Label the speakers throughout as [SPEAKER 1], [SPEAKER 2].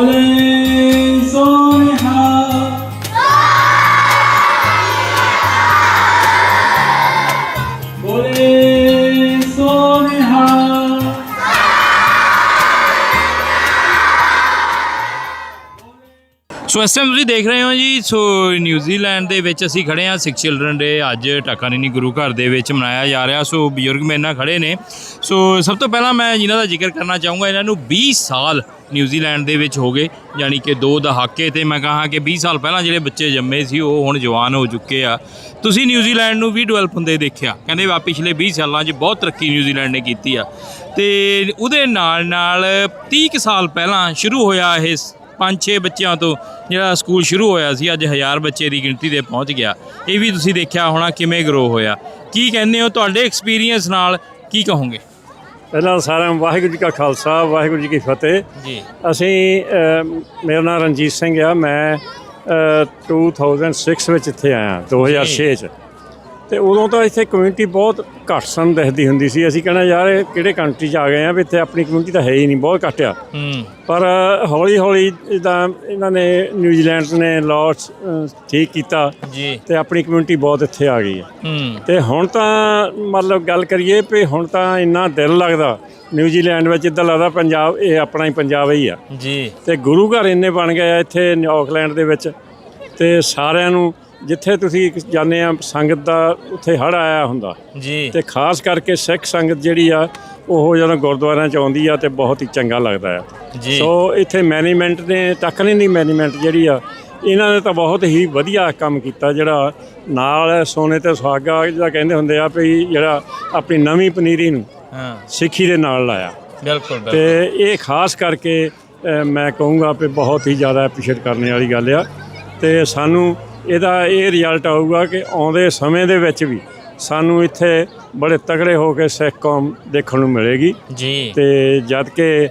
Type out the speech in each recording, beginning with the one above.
[SPEAKER 1] Olé! ਸੋ ਇਸ ਟਾਈਮ ਤੁਸੀਂ ਦੇਖ ਰਹੇ ਹੋ ਜੀ, ਸੋ ਨਿਊਜ਼ੀਲੈਂਡ ਦੇ ਵਿੱਚ ਅਸੀਂ ਖੜੇ ਹਾਂ ਸਿੱਖ ਚਿਲਡਰਨ ਡੇ ਅੱਜ ਟਾਕਾਨੀਨੀ ਗੁਰੂ ਘਰ ਦੇ ਵਿੱਚ ਮਨਾਇਆ ਜਾ ਰਿਹਾ। ਸੋ ਬਜ਼ੁਰਗ ਮੇਰੇ ਨਾਲ ਖੜੇ ਨੇ। ਸੋ ਸਭ ਤੋਂ ਪਹਿਲਾਂ ਮੈਂ ਜਿਨ੍ਹਾਂ ਦਾ ਜ਼ਿਕਰ ਕਰਨਾ ਚਾਹੂੰਗਾ, ਇਹਨਾਂ ਨੂੰ 20 ਸਾਲ ਨਿਊਜ਼ੀਲੈਂਡ ਦੇ ਵਿੱਚ ਹੋ ਗਏ, ਯਾਨੀ ਕਿ ਦੋ ਦਹਾਕੇ ਤੇ ਮੈਂ ਕਹਾਂ ਕਿ 20 ਸਾਲ ਪਹਿਲਾਂ ਜਿਹੜੇ ਬੱਚੇ ਜੰਮੇ ਸੀ, ਉਹ ਹੁਣ ਜਵਾਨ ਹੋ ਚੁੱਕੇ ਆ। ਤੁਸੀਂ ਨਿਊਜ਼ੀਲੈਂਡ ਨੂੰ ਵੀ ਡਿਵੈਲਪ ਹੁੰਦੇ ਦੇਖਿਆ। ਕਹਿੰਦੇ ਵਾ ਪਿਛਲੇ 20 ਸਾਲਾਂ 'ਚ ਬਹੁਤ ਤਰੱਕੀ ਨਿਊਜ਼ੀਲੈਂਡ ਨੇ ਕੀਤੀ ਆ। ਤੇ ਉਹਦੇ ਨਾਲ ਨਾਲ 30 ਕੁ ਸਾਲ ਪਹਿਲਾਂ ਸ਼ੁਰੂ ਹੋਇਆ ਇਹ ਪੰਜ ਛੇ ਬੱਚਿਆਂ ਤੋਂ ਜਿਹੜਾ ਸਕੂਲ ਸ਼ੁਰੂ ਹੋਇਆ ਸੀ ਅੱਜ ਹਜ਼ਾਰ ਬੱਚੇ ਦੀ ਗਿਣਤੀ ਤੇ ਪਹੁੰਚ ਗਿਆ। ਇਹ ਵੀ ਤੁਸੀਂ ਦੇਖਿਆ ਹੋਣਾ ਕਿਵੇਂ ਗਰੋ ਹੋਇਆ। ਕੀ ਕਹਿੰਦੇ ਹੋ ਤੁਹਾਡੇ ਐਕਸਪੀਰੀਅੰਸ ਨਾਲ ਕੀ ਕਹੋਗੇ?
[SPEAKER 2] ਪਹਿਲਾਂ ਸਾਰਿਆਂ ਨੂੰ ਵਾਹਿਗੁਰੂ ਜੀ ਕਾ ਖਾਲਸਾ ਵਾਹਿਗੁਰੂ ਜੀ ਕੀ ਫਤਿਹ।
[SPEAKER 1] ਜੀ।
[SPEAKER 2] ਅਸੀਂ ਮੇਰਾ ਨਾਮ ਰਣਜੀਤ ਸਿੰਘ ਆ। ਮੈਂ ਅ, 2006 ਵਿੱਚ ਇੱਥੇ ਆਇਆ 2006 ਚ। ਤੇ ਉਦੋਂ ਤਾਂ ਇੱਥੇ ਕਮਿਊਨਿਟੀ ਬਹੁਤ ਘੱਟ ਸਾਨੂੰ ਦਿਖਦੀ ਹੁੰਦੀ ਸੀ। ਅਸੀਂ ਕਹਿੰਦਾ ਯਾਰ ਇਹ ਕਿਹੜੇ ਕੰਟਰੀ 'ਚ ਆ ਗਏ ਆ ਵੀ ਇੱਥੇ ਆਪਣੀ ਕਮਿਊਨਿਟੀ ਤਾਂ ਹੈ ਹੀ ਨਹੀਂ ਬਹੁਤ ਘੱਟ ਆ। ਪਰ ਹੌਲੀ ਹੌਲੀ ਜਿੱਦਾਂ ਇਹਨਾਂ ਨੇ ਨਿਊਜ਼ੀਲੈਂਡ ਨੇ ਲਾਅ ਠੀਕ ਕੀਤਾ
[SPEAKER 1] ਜੀ।
[SPEAKER 2] ਤੇ ਆਪਣੀ ਕਮਿਊਨਿਟੀ ਬਹੁਤ ਇੱਥੇ ਆ ਗਈ ਹੈ
[SPEAKER 1] ਹੂੰ।
[SPEAKER 2] ਤੇ ਹੁਣ ਤਾਂ ਮਤਲਬ ਗੱਲ ਕਰੀਏ ਵੀ ਹੁਣ ਤਾਂ ਇੰਨਾ ਦਿਲ ਲੱਗਦਾ ਨਿਊਜ਼ੀਲੈਂਡ ਵਿੱਚ ਇਦਾਂ ਲੱਗਦਾ ਪੰਜਾਬ ਇਹ ਆਪਣਾ ਹੀ ਪੰਜਾਬ ਹੀ ਆ।
[SPEAKER 1] ਜੀ।
[SPEAKER 2] ਤੇ ਗੁਰੂ ਘਰ ਇੰਨੇ ਬਣ ਗਏ ਆ ਇੱਥੇ ਆਕਲੈਂਡ ਦੇ ਵਿੱਚ ਤੇ ਸਾਰਿਆਂ ਨੂੰ ਜਿੱਥੇ ਤੁਸੀਂ ਜਾਂਦੇ ਆ ਸੰਗਤ ਦਾ ਉੱਥੇ ਹੜ ਆਇਆ ਹੁੰਦਾ।
[SPEAKER 1] ਜੀ।
[SPEAKER 2] ਤੇ ਖਾਸ ਕਰਕੇ ਸਿੱਖ ਸੰਗਤ ਜਿਹੜੀ ਆ ਉਹ ਜਦੋਂ ਗੁਰਦੁਆਰਿਆਂ ਚ ਆਉਂਦੀ ਆ ਤੇ ਬਹੁਤ ਹੀ ਚੰਗਾ ਲੱਗਦਾ ਆ।
[SPEAKER 1] ਜੀ।
[SPEAKER 2] ਸੋ ਇੱਥੇ ਮੈਨੇਜਮੈਂਟ ਨੇ ਟੱਕਣੀ ਨਹੀਂ ਮੈਨੇਜਮੈਂਟ ਜਿਹੜੀ ਆ ਇਹਨਾਂ ਨੇ ਤਾਂ ਬਹੁਤ ਹੀ ਵਧੀਆ ਕੰਮ ਕੀਤਾ ਜਿਹੜਾ ਨਾਲ ਸੋਨੇ ਤੇ ਸੁਹਾਗਾ ਜਿਹੜਾ ਕਹਿੰਦੇ ਹੁੰਦੇ ਆ ਵੀ ਜਿਹੜਾ ਆਪਣੀ ਨਵੀਂ ਪਨੀਰੀ ਨੂੰ
[SPEAKER 1] ਹਾਂ।
[SPEAKER 2] ਸਿੱਖੀ ਦੇ ਨਾਲ ਲਾਇਆ।
[SPEAKER 1] ਬਿਲਕੁਲ
[SPEAKER 2] ਤੇ ਇਹ ਖਾਸ ਕਰਕੇ ਮੈਂ ਕਹੂੰਗਾ ਵੀ ਬਹੁਤ ਹੀ ਜ਼ਿਆਦਾ ਐਪਰੀਸ਼ੀਏਟ ਕਰਨ ਵਾਲੀ ਗੱਲ ਆ। ਤੇ ਸਾਨੂੰ ਇਹਦਾ ਇਹ ਰਿਜ਼ਲਟ ਆਊਗਾ ਕਿ ਆਉਂਦੇ ਸਮੇਂ ਦੇ ਵਿੱਚ ਵੀ ਸਾਨੂੰ ਇੱਥੇ ਬੜੇ ਤਗੜੇ ਹੋ ਕੇ ਸਿੱਖ ਕੌਮ ਦੇਖਣ ਨੂੰ ਮਿਲੇਗੀ।
[SPEAKER 1] ਜੀ।
[SPEAKER 2] ਤੇ ਜਦ ਕਿ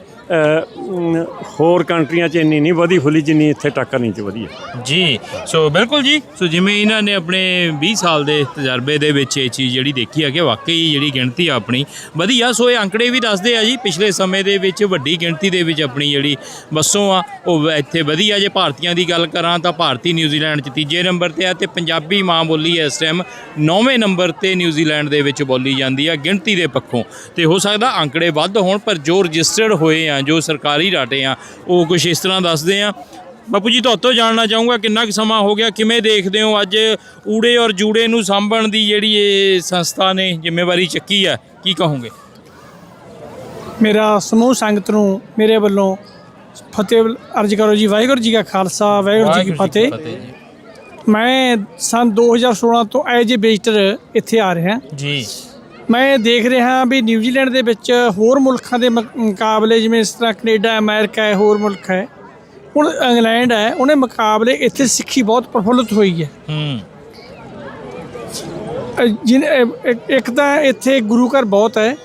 [SPEAKER 2] ਹੋਰ ਕੰਟਰੀਆਂ 'ਚ ਇੰਨੀ ਨਹੀਂ, ਵਧੀ ਫੁੱਲੀ ਜਿੰਨੀ ਇੱਥੇ ਟੱਕਰ ਨਹੀਂ ਚ ਵਧੀ ਹੈ।
[SPEAKER 1] ਜੀ, ਸੋ ਬਿਲਕੁਲ ਜੀ, ਸੋ ਜਿਵੇਂ ਇਹਨਾਂ ਨੇ ਆਪਣੇ 20 ਸਾਲ ਦੇ ਤਜਰਬੇ ਦੇ ਵਿੱਚ ਇਹ ਚੀਜ਼ ਜਿਹੜੀ ਦੇਖੀ ਹੈ ਕਿ ਵਾਕਈ ਜਿਹੜੀ ਗਿਣਤੀ ਆ ਆਪਣੀ ਵਧੀਆ, ਸੋ ਇਹ ਅੰਕੜੇ ਵੀ ਦੱਸਦੇ ਆ ਜੀ, ਪਿਛਲੇ ਸਮੇਂ ਦੇ ਵਿੱਚ ਵੱਡੀ ਗਿਣਤੀ ਦੇ ਵਿੱਚ ਆਪਣੀ ਜਿਹੜੀ ਬੱਸੋਂ ਆ, ਉਹ ਵ- ਇੱਥੇ ਵਧੀਆ ਜੇ ਭਾਰਤੀਆਂ ਦੀ ਗੱਲ ਕਰਾਂ ਤਾਂ ਭਾਰਤੀ ਨਿਊਜ਼ੀਲੈਂਡ 'ਚ ਤੀਜੇ ਨੰਬਰ ਤੇ ਆ ਤੇ ਪੰਜਾਬੀ ਮਾਂ ਬੋਲੀ ਇਸ ਟਾਈਮ 9ਵੇਂ ਨੰਬਰ ਤੇ ਨਿਊਜ਼ੀਲੈਂਡ ਦੇ ਵਿੱਚ ਬੋਲੀ ਜਾਂਦੀ ਆ, ਗਿਣਤੀ ਦੇ ਪੱਖੋਂ। ਤੇ ਹੋ ਸਕਦਾ ਅੰਕੜੇ ਵੱਧ ਹੋਣ, ਪਰ ਜੋ ਰਜਿਸਟਰਡ ਹੋਏ ਆ ਜੋ ਸਰਕਾਰੀ ਡਾਟੇ ਆ ਉਹ ਕੁਝ ਇਸ ਤਰ੍ਹਾਂ ਦੱਸਦੇ ਆ। ਬਾਪੂ ਜੀ ਤੁਹਾਤੋਂ ਜਾਣਨਾ ਚਾਹੂੰਗਾ ਕਿੰਨਾ ਕੁ ਸਮਾਂ ਹੋ ਗਿਆ ਕਿਵੇਂ ਦੇਖਦੇ ਹੋ ਅੱਜ ਊੜੇ ਔਰ ਜੂੜੇ ਨੂੰ ਸਾਂਭਣ ਦੀ ਜਿਹੜੀ ਇਹ ਸੰਸਥਾ ਨੇ ਜ਼ਿੰਮੇਵਾਰੀ ਚੱਕੀ ਆ ਕੀ ਕਹੋਗੇ?
[SPEAKER 3] ਮੇਰਾ ਸਮੂਹ ਸੰਗਤ ਨੂੰ ਮੇਰੇ ਵੱਲੋਂ ਫਤਿਹ ਅਰਜ ਕਰੋ ਜੀ ਵਾਹਿਗੁਰੂ ਜੀ ਕਾ ਖਾਲਸਾ ਵਾਹਿਗੁਰੂ ਜੀ ਕੀ ਫਤਿਹ। ਮੈਂ ਸਨ 2016 ਤੋਂ ਐਜ ਏ ਵਿਜ਼ਟਰ ਇੱਥੇ ਆ ਰਿਹਾ।
[SPEAKER 1] ਜੀ।
[SPEAKER 3] ਮੈਂ ਦੇਖ ਰਿਹਾ ਵੀ ਨਿਊਜ਼ੀਲੈਂਡ ਦੇ ਵਿੱਚ ਹੋਰ ਮੁਲਕਾਂ ਦੇ ਮੁਕ- ਮੁਕਾਬਲੇ ਜਿਵੇਂ ਇਸ ਤਰ੍ਹਾਂ ਕੈਨੇਡਾ ਅਮਰੀਕਾ ਹੈ ਹੋਰ ਮੁਲਕ ਹੈ। ਹੁਣ ਇੰਗਲੈਂਡ ਹੈ ਉਹਨੇ ਮੁਕਾਬਲੇ ਇੱਥੇ ਸਿੱਖੀ ਬਹੁਤ ਪ੍ਰਫੁੱਲਤ ਹੋਈ ਹੈ। ਜਿਨ ਇੱਕ- ਤਾਂ ਇੱਥੇ ਗੁਰੂ ਘਰ ਬਹੁਤ ਹੈ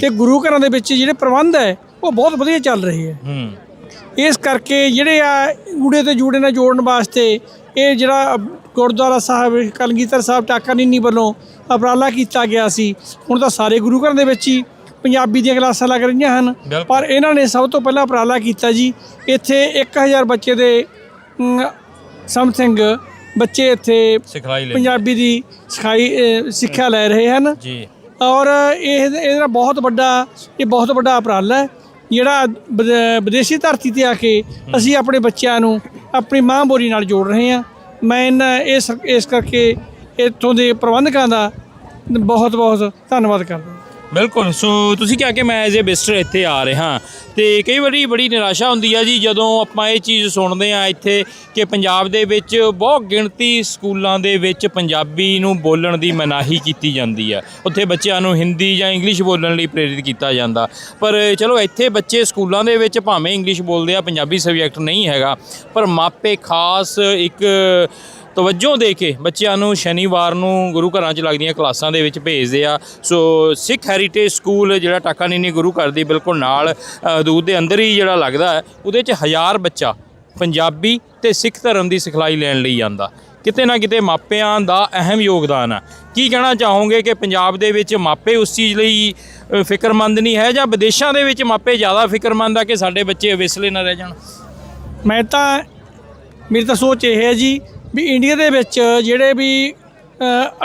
[SPEAKER 3] ਤੇ ਗੁਰੂ ਘਰਾਂ ਦੇ ਵਿੱਚ ਜਿਹੜੇ ਪ੍ਰਬੰਧ ਹੈ ਉਹ ਬਹੁਤ ਵਧੀਆ ਚੱਲ ਰਹੇ ਹੈ। ਇਸ ਕਰਕੇ ਜਿਹੜੇ ਆ ਊੜੇ ਤੇ ਜੂੜੇ ਨਾਲ ਜੋੜਨ ਵਾਸਤੇ ਇਹ ਜਿਹੜਾ ਗੁਰਦੁਆਰਾ ਸਾਹਿਬ ਕਲਗੀਧਰ ਸਾਹਿਬ ਟਾਕਾਨੀਨੀ ਵੱਲੋਂ ਉਪਰਾਲਾ ਕੀਤਾ ਗਿਆ ਸੀ। ਹੁਣ ਤਾਂ ਸਾਰੇ ਗੁਰੂ ਘਰਾਂ ਦੇ ਵਿੱਚ ਹੀ ਪੰਜਾਬੀ ਦੀਆਂ ਕਲਾਸਾਂ ਲੱਗ ਰਹੀਆਂ ਹਨ। ਪਰ ਇਹਨਾਂ ਨੇ ਸਭ ਤੋਂ ਪਹਿਲਾਂ ਉਪਰਾਲਾ ਕੀਤਾ ਜੀ। ਇੱਥੇ 1000 ਬੱਚੇ ਦੇ ਸਮਥਿੰਗ ਬੱਚੇ ਇੱਥੇ ਪੰਜਾਬੀ ਦੀ ਸਿਖਾਈ ਸਿੱਖਿਆ ਲੈ ਰਹੇ ਹਨ।
[SPEAKER 1] ਜੀ।
[SPEAKER 3] ਔਰ ਇਹ ਇਹਦਾ ਬਹੁਤ ਵੱਡਾ ਇਹ ਬਹੁਤ ਵੱਡਾ ਉਪਰਾਲਾ ਹੈ। ਜਿਹੜਾ ਵਿਦ- ਵਿਦੇਸ਼ੀ ਧਰਤੀ ਤੇ ਆ ਕੇ ਅਸੀਂ ਆਪਣੇ ਬੱਚਿਆਂ ਨੂੰ ਆਪਣੀ ਮਾਂ ਬੋਲੀ ਨਾਲ ਜੋੜ ਰਹੇ ਹਾਂ। ਮੈਂ ਇਸ ਇਸ ਕਰਕੇ ਇੱਥੋਂ ਦੇ ਪ੍ਰਬੰਧਕਾਂ ਦਾ ਬਹੁਤ ਬਹੁਤ ਧੰਨਵਾਦ ਕਰਦਾ।
[SPEAKER 1] ਬਿਲਕੁਲ। ਸੋ ਤੁਸੀਂ ਕਿਹਾ ਕਿ ਮੈਂ ਐਜ਼ ਅ ਬਿਸਟਰ ਇੱਥੇ ਆ ਰਿਹਾ ਤੇ ਕਈ ਵਾਰੀ ਬੜੀ ਨਿਰਾਸ਼ਾ ਹੁੰਦੀ ਆ ਜੀ ਜਦੋਂ ਆਪਾਂ ਇਹ ਚੀਜ਼ ਸੁਣਦੇ ਆ ਇੱਥੇ ਕਿ ਪੰਜਾਬ ਦੇ ਵਿੱਚ ਬਹੁਤ ਗਿਣਤੀ ਸਕੂਲਾਂ ਦੇ ਵਿੱਚ ਪੰਜਾਬੀ ਨੂੰ ਬੋਲਣ ਦੀ ਮਨਾਹੀ ਕੀਤੀ ਜਾਂਦੀ ਆ। ਉੱਥੇ ਬੱਚਿਆਂ ਨੂੰ ਹਿੰਦੀ ਜਾਂ ਇੰਗਲਿਸ਼ ਬੋਲਣ ਲਈ ਪ੍ਰੇਰਿਤ ਕੀਤਾ ਜਾਂਦਾ। ਪਰ ਚਲੋ ਇੱਥੇ ਬੱਚੇ ਸਕੂਲਾਂ ਦੇ ਵਿੱਚ ਭਾਵੇਂ ਇੰਗਲਿਸ਼ ਬੋਲਦੇ ਆ, ਪੰਜਾਬੀ ਸਬਜੈਕਟ ਨਹੀਂ ਹੈਗਾ। ਪਰ ਮਾਪੇ ਖਾਸ ਇੱਕ ਤਵੱਜੋ ਦੇ ਕੇ ਬੱਚਿਆਂ ਨੂੰ ਸ਼ਨੀਵਾਰ ਨੂੰ ਗੁਰੂ ਘਰਾਂ 'ਚ ਲੱਗਦੀਆਂ ਕਲਾਸਾਂ ਦੇ ਵਿੱਚ ਭੇਜਦੇ ਆ। ਸੋ ਸਿੱਖ ਹੈਰੀਟੇਜ ਸਕੂਲ ਜਿਹੜਾ ਟਾਕਾ ਨੀਨੀ ਗੁਰੂ ਘਰ ਦੀ ਬਿਲਕੁਲ ਨਾਲ ਅ, ਦੂਰ ਦੇ ਅੰਦਰ ਹੀ ਜਿਹੜਾ ਲੱਗਦਾ ਹੈ ਉਹਦੇ 'ਚ ਹਜ਼ਾਰ ਬੱਚਾ ਪੰਜਾਬੀ ਤੇ ਸਿੱਖ ਧਰਮ ਦੀ ਸਿਖਲਾਈ ਲੈਣ ਲਈ ਆਂਦਾ। ਕਿਤੇ ਨਾ ਕਿਤੇ ਮਾਪਿਆਂ ਦਾ ਅਹਿਮ ਯੋਗਦਾਨ ਆ। ਕੀ ਕਹਿਣਾ ਚਾਹੋਗੇ ਕਿ ਪੰਜਾਬ ਦੇ ਵਿੱਚ ਮਾਪੇ ਉਸ ਚੀਜ਼ ਲਈ ਫਿਕਰਮੰਦ ਨਹੀਂ ਹੈ ਜਾਂ ਵਿਦੇਸ਼ਾਂ ਦੇ ਵਿੱਚ ਮਾਪੇ ਜ਼ਿਆਦਾ ਫਿਕਰਮੰਦ ਆ ਕਿ ਸਾਡੇ ਬੱਚੇ ਵਿਸਲੇ ਨਾ ਰਹਿ ਜਾਣ?
[SPEAKER 3] ਮੈਂ ਤਾਂ ਮੇਰੀ ਤਾਂ ਸੋਚ ਇਹ ਹੈ ਜੀ ਵੀ ਇੰਡੀਆ ਦੇ ਵਿੱਚ ਜਿਹੜੇ ਵੀ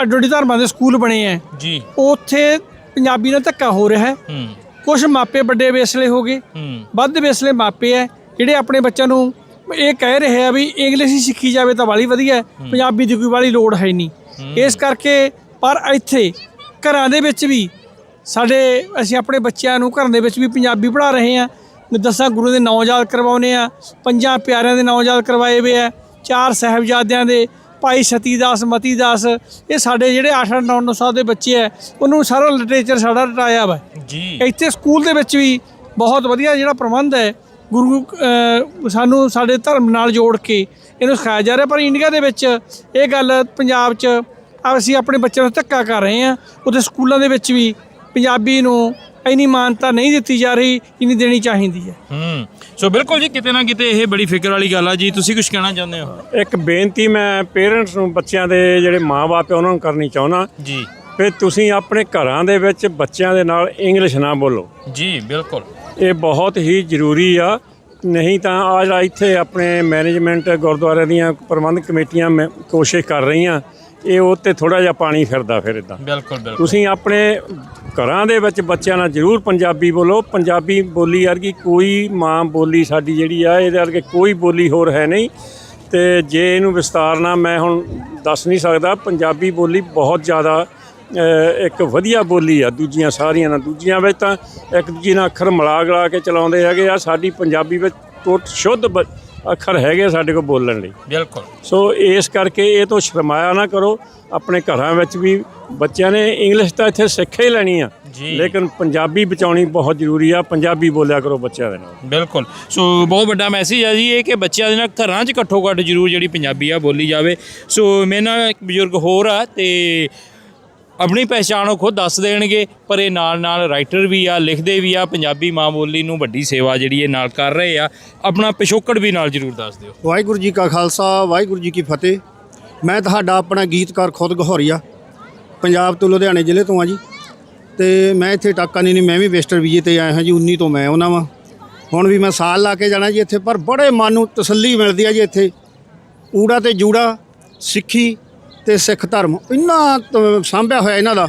[SPEAKER 3] ਅੱਡੋਡੀ ਧਰਮਾਂ ਦੇ ਸਕੂਲ ਬਣੇ ਹੈ
[SPEAKER 1] ਜੀ।
[SPEAKER 3] ਉੱਥੇ ਪੰਜਾਬੀ ਨਾਲ ਧੱਕਾ ਹੋ ਰਿਹਾ ਹੈ
[SPEAKER 1] ਹੂੰ।
[SPEAKER 3] ਕੁਝ ਮਾਪੇ ਵੱਡੇ ਵੇਸਲੇ ਹੋ ਗਏ
[SPEAKER 1] ਹੂੰ।
[SPEAKER 3] ਵੱਧ ਵੇਸਲੇ ਮਾਪੇ ਹੈ ਜਿਹੜੇ ਆਪਣੇ ਬੱਚਿਆਂ ਨੂੰ ਇਹ ਕਹਿ ਰਹੇ ਆ ਵੀ ਇੰਗਲਿਸ਼ ਹੀ ਸਿੱਖੀ ਜਾਵੇ ਤਾਂ ਵਾਲੀ ਵਧੀਆ ਪੰਜਾਬੀ ਦੀ ਕੋਈ ਵਾਲੀ ਲੋੜ ਹੈ ਨਹੀਂ ਇਸ ਕਰਕੇ ਪਰ ਇੱਥੇ ਘਰਾਂ ਦੇ ਵਿੱਚ ਵੀ ਸਾਡੇ ਅਸੀਂ ਆਪਣੇ ਬੱਚਿਆਂ ਨੂੰ ਘਰਾਂ ਦੇ ਵਿੱਚ ਵੀ ਪੰਜਾਬੀ ਪੜ੍ਹਾ ਰਹੇ ਹਾਂ ਦਸਾਂ ਗੁਰੂ ਦੇ ਨਾਂ ਯਾਦ ਕਰਵਾਉਨੇ ਆ ਪੰਜਾਂ ਪਿਆਰਿਆਂ ਦੇ ਨਾਂ ਯਾਦ ਕਰਵਾਏ ਹੋਏ ਆ। ਚਾਰ ਸਾਹਿਬਜ਼ਾਦਿਆਂ ਦੇ ਭਾਈ ਸਤੀਦਾਸ ਮਤੀਦਾਸ ਇਹ ਸਾਡੇ ਜਿਹੜੇ 8 9 9 ਸਾਲ ਦੇ ਬੱਚੇ ਆ ਉਹਨੂੰ ਸਾਰਾ ਲਿਟਰੇਚਰ ਸਾਡਾ ਰਟਾਇਆ ਵਾ।
[SPEAKER 1] ਜੀ।
[SPEAKER 3] ਇੱਥੇ ਸਕੂਲ ਦੇ ਵਿੱਚ ਵੀ ਬਹੁਤ ਵਧੀਆ ਜਿਹੜਾ ਪ੍ਰਬੰਧ ਹੈ ਗੁਰੂ ਸਾਨੂੰ ਸਾਡੇ ਧਰਮ ਨਾਲ ਜੋੜ ਕੇ ਇਹਨੂੰ ਸਿਖਾਇਆ ਜਾ ਰਿਹਾ ਪਰ ਇੰਡੀਆ ਦੇ ਵਿੱਚ ਇਹ ਗੱਲ ਪੰਜਾਬ 'ਚ ਅਸੀਂ ਆਪਣੇ ਬੱਚਿਆਂ ਨੂੰ ਧੱਕਾ ਕਰ ਰਹੇ ਹਾਂ ਉੱਥੇ ਸਕੂਲਾਂ ਦੇ ਵਿੱਚ ਵੀ ਪੰਜਾਬੀ ਨੂੰ ਇੰਨੀ ਮਾਨਤਾ ਨਹੀਂ ਦਿੱਤੀ ਜਾ ਰਹੀ ਜਿੰਨੀ ਦੇਣੀ ਚਾਹੀਦੀ ਹੈ।
[SPEAKER 1] ਹੂੰ। ਸੋ ਬਿਲਕੁਲ ਜੀ ਕਿਤੇ ਨਾ ਕਿਤੇ ਇਹ ਬੜੀ ਫਿਕਰ ਵਾਲੀ ਗੱਲ ਆ ਜੀ। ਤੁਸੀਂ ਕੁਝ ਕਹਿਣਾ ਚਾਹੁੰਦੇ ਹੋ?
[SPEAKER 2] ਇੱਕ ਬੇਨਤੀ ਮੈਂ ਪੇਰੈਂਟਸ ਨੂੰ ਬੱਚਿਆਂ ਦੇ ਜਿਹੜੇ ਮਾਪੇ ਉਹਨਾਂ ਨੂੰ ਕਰਨੀ ਚਾਹੁੰਦਾ।
[SPEAKER 1] ਜੀ।
[SPEAKER 2] ਵੀ ਤੁਸੀਂ ਆਪਣੇ ਘਰਾਂ ਦੇ ਵਿੱਚ ਬੱਚਿਆਂ ਦੇ ਨਾਲ ਇੰਗਲਿਸ਼ ਨਾ ਬੋਲੋ।
[SPEAKER 1] ਜੀ ਬਿਲਕੁਲ।
[SPEAKER 2] ਇਹ ਬਹੁਤ ਹੀ ਜ਼ਰੂਰੀ ਆ। ਨਹੀਂ ਤਾਂ ਆ ਜਿਹੜਾ ਇੱਥੇ ਆਪਣੇ ਮੈਨੇਜਮੈਂਟ ਗੁਰਦੁਆਰੇ ਦੀਆਂ ਪ੍ਰਬੰਧਕ ਕਮੇਟੀਆਂ ਮੈਂ- ਕੋਸ਼ਿਸ਼ ਕਰ ਰਹੀਆਂ। ਇਹ ਉਹ ਤੇ ਥੋੜਾ ਜਿਹਾ ਪਾਣੀ ਫਿਰਦਾ ਫਿਰ ਇਦਾਂ।
[SPEAKER 1] ਬਿਲਕੁਲ ਬਿਲਕੁਲ।
[SPEAKER 2] ਤੁਸੀਂ ਆਪਣੇ ਘਰਾਂ ਦੇ ਵਿੱਚ ਬੱਚਿਆਂ ਨਾਲ ਜ਼ਰੂਰ ਪੰਜਾਬੀ ਬੋਲੋ। ਪੰਜਾਬੀ ਬੋਲੀ ਵਰਗੀ ਕੋਈ ਮਾਂ ਬੋਲੀ ਸਾਡੀ ਜਿਹੜੀ ਆ ਇਹਦੇ ਵਰਗੇ ਕੋਈ ਬੋਲੀ ਹੋਰ ਹੈ ਨਹੀਂ। ਤੇ ਜੇ ਇਹਨੂੰ ਵਿਸਤਾਰ ਨਾਲ ਮੈਂ ਹੁਣ ਦੱਸ ਨਹੀਂ ਸਕਦਾ ਪੰਜਾਬੀ ਬੋਲੀ ਬਹੁਤ ਜ਼ਿਆਦਾ ਇੱਕ ਵਧੀਆ ਬੋਲੀ ਆ ਦੂਜੀਆਂ ਸਾਰੀਆਂ ਨਾਲ। ਦੂਜੀਆਂ ਵਿੱਚ ਤਾਂ ਇੱਕ ਦੂਜੀ ਨਾਲ ਅੱਖਰ ਮਿਲਾ ਗਲਾ ਕੇ ਚਲਾਉਂਦੇ ਹੈਗੇ ਆ। ਸਾਡੀ ਪੰਜਾਬੀ ਵਿੱਚ ਟੁੱਟ ਸ਼ੁੱਧ ਅੱਖਰ ਹੈਗੇ ਸਾਡੇ ਕੋਲ ਬੋਲਣ ਲਈ।
[SPEAKER 1] ਬਿਲਕੁਲ।
[SPEAKER 2] ਸੋ ਇਸ ਕਰਕੇ ਇਹ ਤੋਂ ਸ਼ਰਮਾਇਆ ਨਾ ਕਰੋ ਆਪਣੇ ਘਰਾਂ ਵਿੱਚ ਵੀ ਬੱਚਿਆਂ ਨੇ ਇੰਗਲਿਸ਼ ਤਾਂ ਇੱਥੇ ਸਿੱਖ ਹੀ ਲੈਣੀ ਆ। ਲੇਕਿਨ ਪੰਜਾਬੀ ਬਚਾਉਣੀ ਬਹੁਤ ਜ਼ਰੂਰੀ ਆ ਪੰਜਾਬੀ ਬੋਲਿਆ ਕਰੋ ਬੱਚਿਆਂ ਦੇ ਨਾਲ।
[SPEAKER 1] ਬਿਲਕੁਲ। ਸੋ ਬਹੁਤ ਵੱਡਾ ਮੈਸੇਜ ਆ ਜੀ ਇਹ ਕਿ ਬੱਚਿਆਂ ਦੇ ਨਾਲ ਘਰਾਂ 'ਚ ਘੱਟੋ ਘੱਟ ਜ਼ਰੂਰ ਜਿਹੜੀ ਪੰਜਾਬੀ ਆ ਬੋਲੀ ਜਾਵੇ। ਸੋ ਮੇਰੇ ਨਾਲ ਇੱਕ ਬਜ਼ੁਰਗ ਹੋਰ ਆ ਤੇ ਆਪਣੀ ਪਹਿਚਾਣ ਉਹ ਖੁਦ ਦੱਸ ਦੇਣਗੇ, ਪਰ ਇਹ ਨਾਲ ਨਾਲ ਰਾਈਟਰ ਵੀ ਆ, ਲਿਖਦੇ ਵੀ ਆ, ਪੰਜਾਬੀ ਮਾਂ ਬੋਲੀ ਨੂੰ ਵੱਡੀ ਸੇਵਾ ਜਿਹੜੀ ਇਹ ਨਾਲ ਕਰ ਰਹੇ ਆ, ਆਪਣਾ ਪਿਛੋਕੜ ਵੀ ਨਾਲ ਜ਼ਰੂਰ ਦੱਸ ਦਿਓ।
[SPEAKER 4] ਵਾਹਿਗੁਰੂ ਜੀ ਕਾ ਖਾਲਸਾ, ਵਾਹਿਗੁਰੂ ਜੀ ਕੀ ਫਤਿਹ। ਮੈਂ ਤੁਹਾਡਾ ਆਪਣਾ ਗੀਤਕਾਰ ਖੁਦ ਗਹੌਰੀਆ, ਪੰਜਾਬ ਤੋਂ ਲੁਧਿਆਣੇ ਜ਼ਿਲ੍ਹੇ ਤੋਂ ਆ ਜੀ। ਤੇ ਮੈਂ ਇੱਥੇ ਟਾਕਾ ਨਹੀਂ ਨਹੀਂ ਮੈਂ ਵੀ ਵੈਸਟਰ ਵੀਜੇ ਤੇ ਆਇਆ ਹਾਂ ਜੀ 19 ਤੋਂ ਮੈਂ ਉਹਨਾਂ ਵਾਂ। ਹੁਣ ਵੀ ਮੈਂ ਸਾਲ ਲਾ ਕੇ ਜਾਣਾ ਜੀ ਇੱਥੇ, ਪਰ ਬੜੇ ਮਨ ਨੂੰ ਤਸੱਲੀ ਮਿਲਦੀ ਆ ਜੀ ਇੱਥੇ। ਊੜਾ ਤੇ ਜੂੜਾ, ਸਿੱਖੀ ਤੇ ਸਿੱਖ ਧਰਮ ਇੰਨਾ ਤ- ਸਾਂਭਿਆ ਹੋਇਆ ਇਹਨਾਂ ਦਾ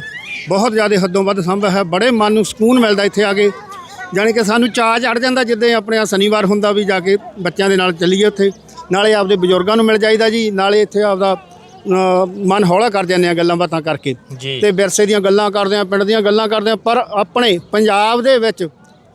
[SPEAKER 4] ਬਹੁਤ ਜ਼ਿਆਦਾ ਹੱਦੋਂ ਵੱਧ ਸਾਂਭਿਆ ਹੈ ਬੜੇ ਮਨ ਨੂੰ ਸਕੂਨ ਮਿਲਦਾ ਇੱਥੇ ਆ ਕੇ। ਜਾਣੀ ਕਿ ਸਾਨੂੰ ਚਾਅ ਚੜ ਜਾਂਦਾ ਜਿੱਦਾਂ ਆਪਣੇ ਆ ਸ਼ਨੀਵਾਰ ਹੁੰਦਾ ਵੀ ਜਾ ਕੇ ਬੱਚਿਆਂ ਦੇ ਨਾਲ ਚੱਲੀਏ ਉੱਥੇ। ਨਾਲੇ ਆਪਦੇ ਬਜ਼ੁਰਗਾਂ ਨੂੰ ਮਿਲ ਜਾਈਦਾ ਜੀ ਨਾਲੇ ਇੱਥੇ ਆਪਦਾ ਮਨ ਹੌਲਾ ਕਰ ਜਾਂਦੇ ਆ ਗੱਲਾਂ ਬਾਤਾਂ ਕਰਕੇ। ਤੇ ਵਿਰਸੇ ਦੀਆਂ ਗੱਲਾਂ ਕਰਦੇ ਆ ਪਿੰਡ ਦੀਆਂ ਗੱਲਾਂ ਕਰਦੇ ਆ ਪਰ ਆਪਣੇ ਪੰਜਾਬ ਦੇ ਵਿੱਚ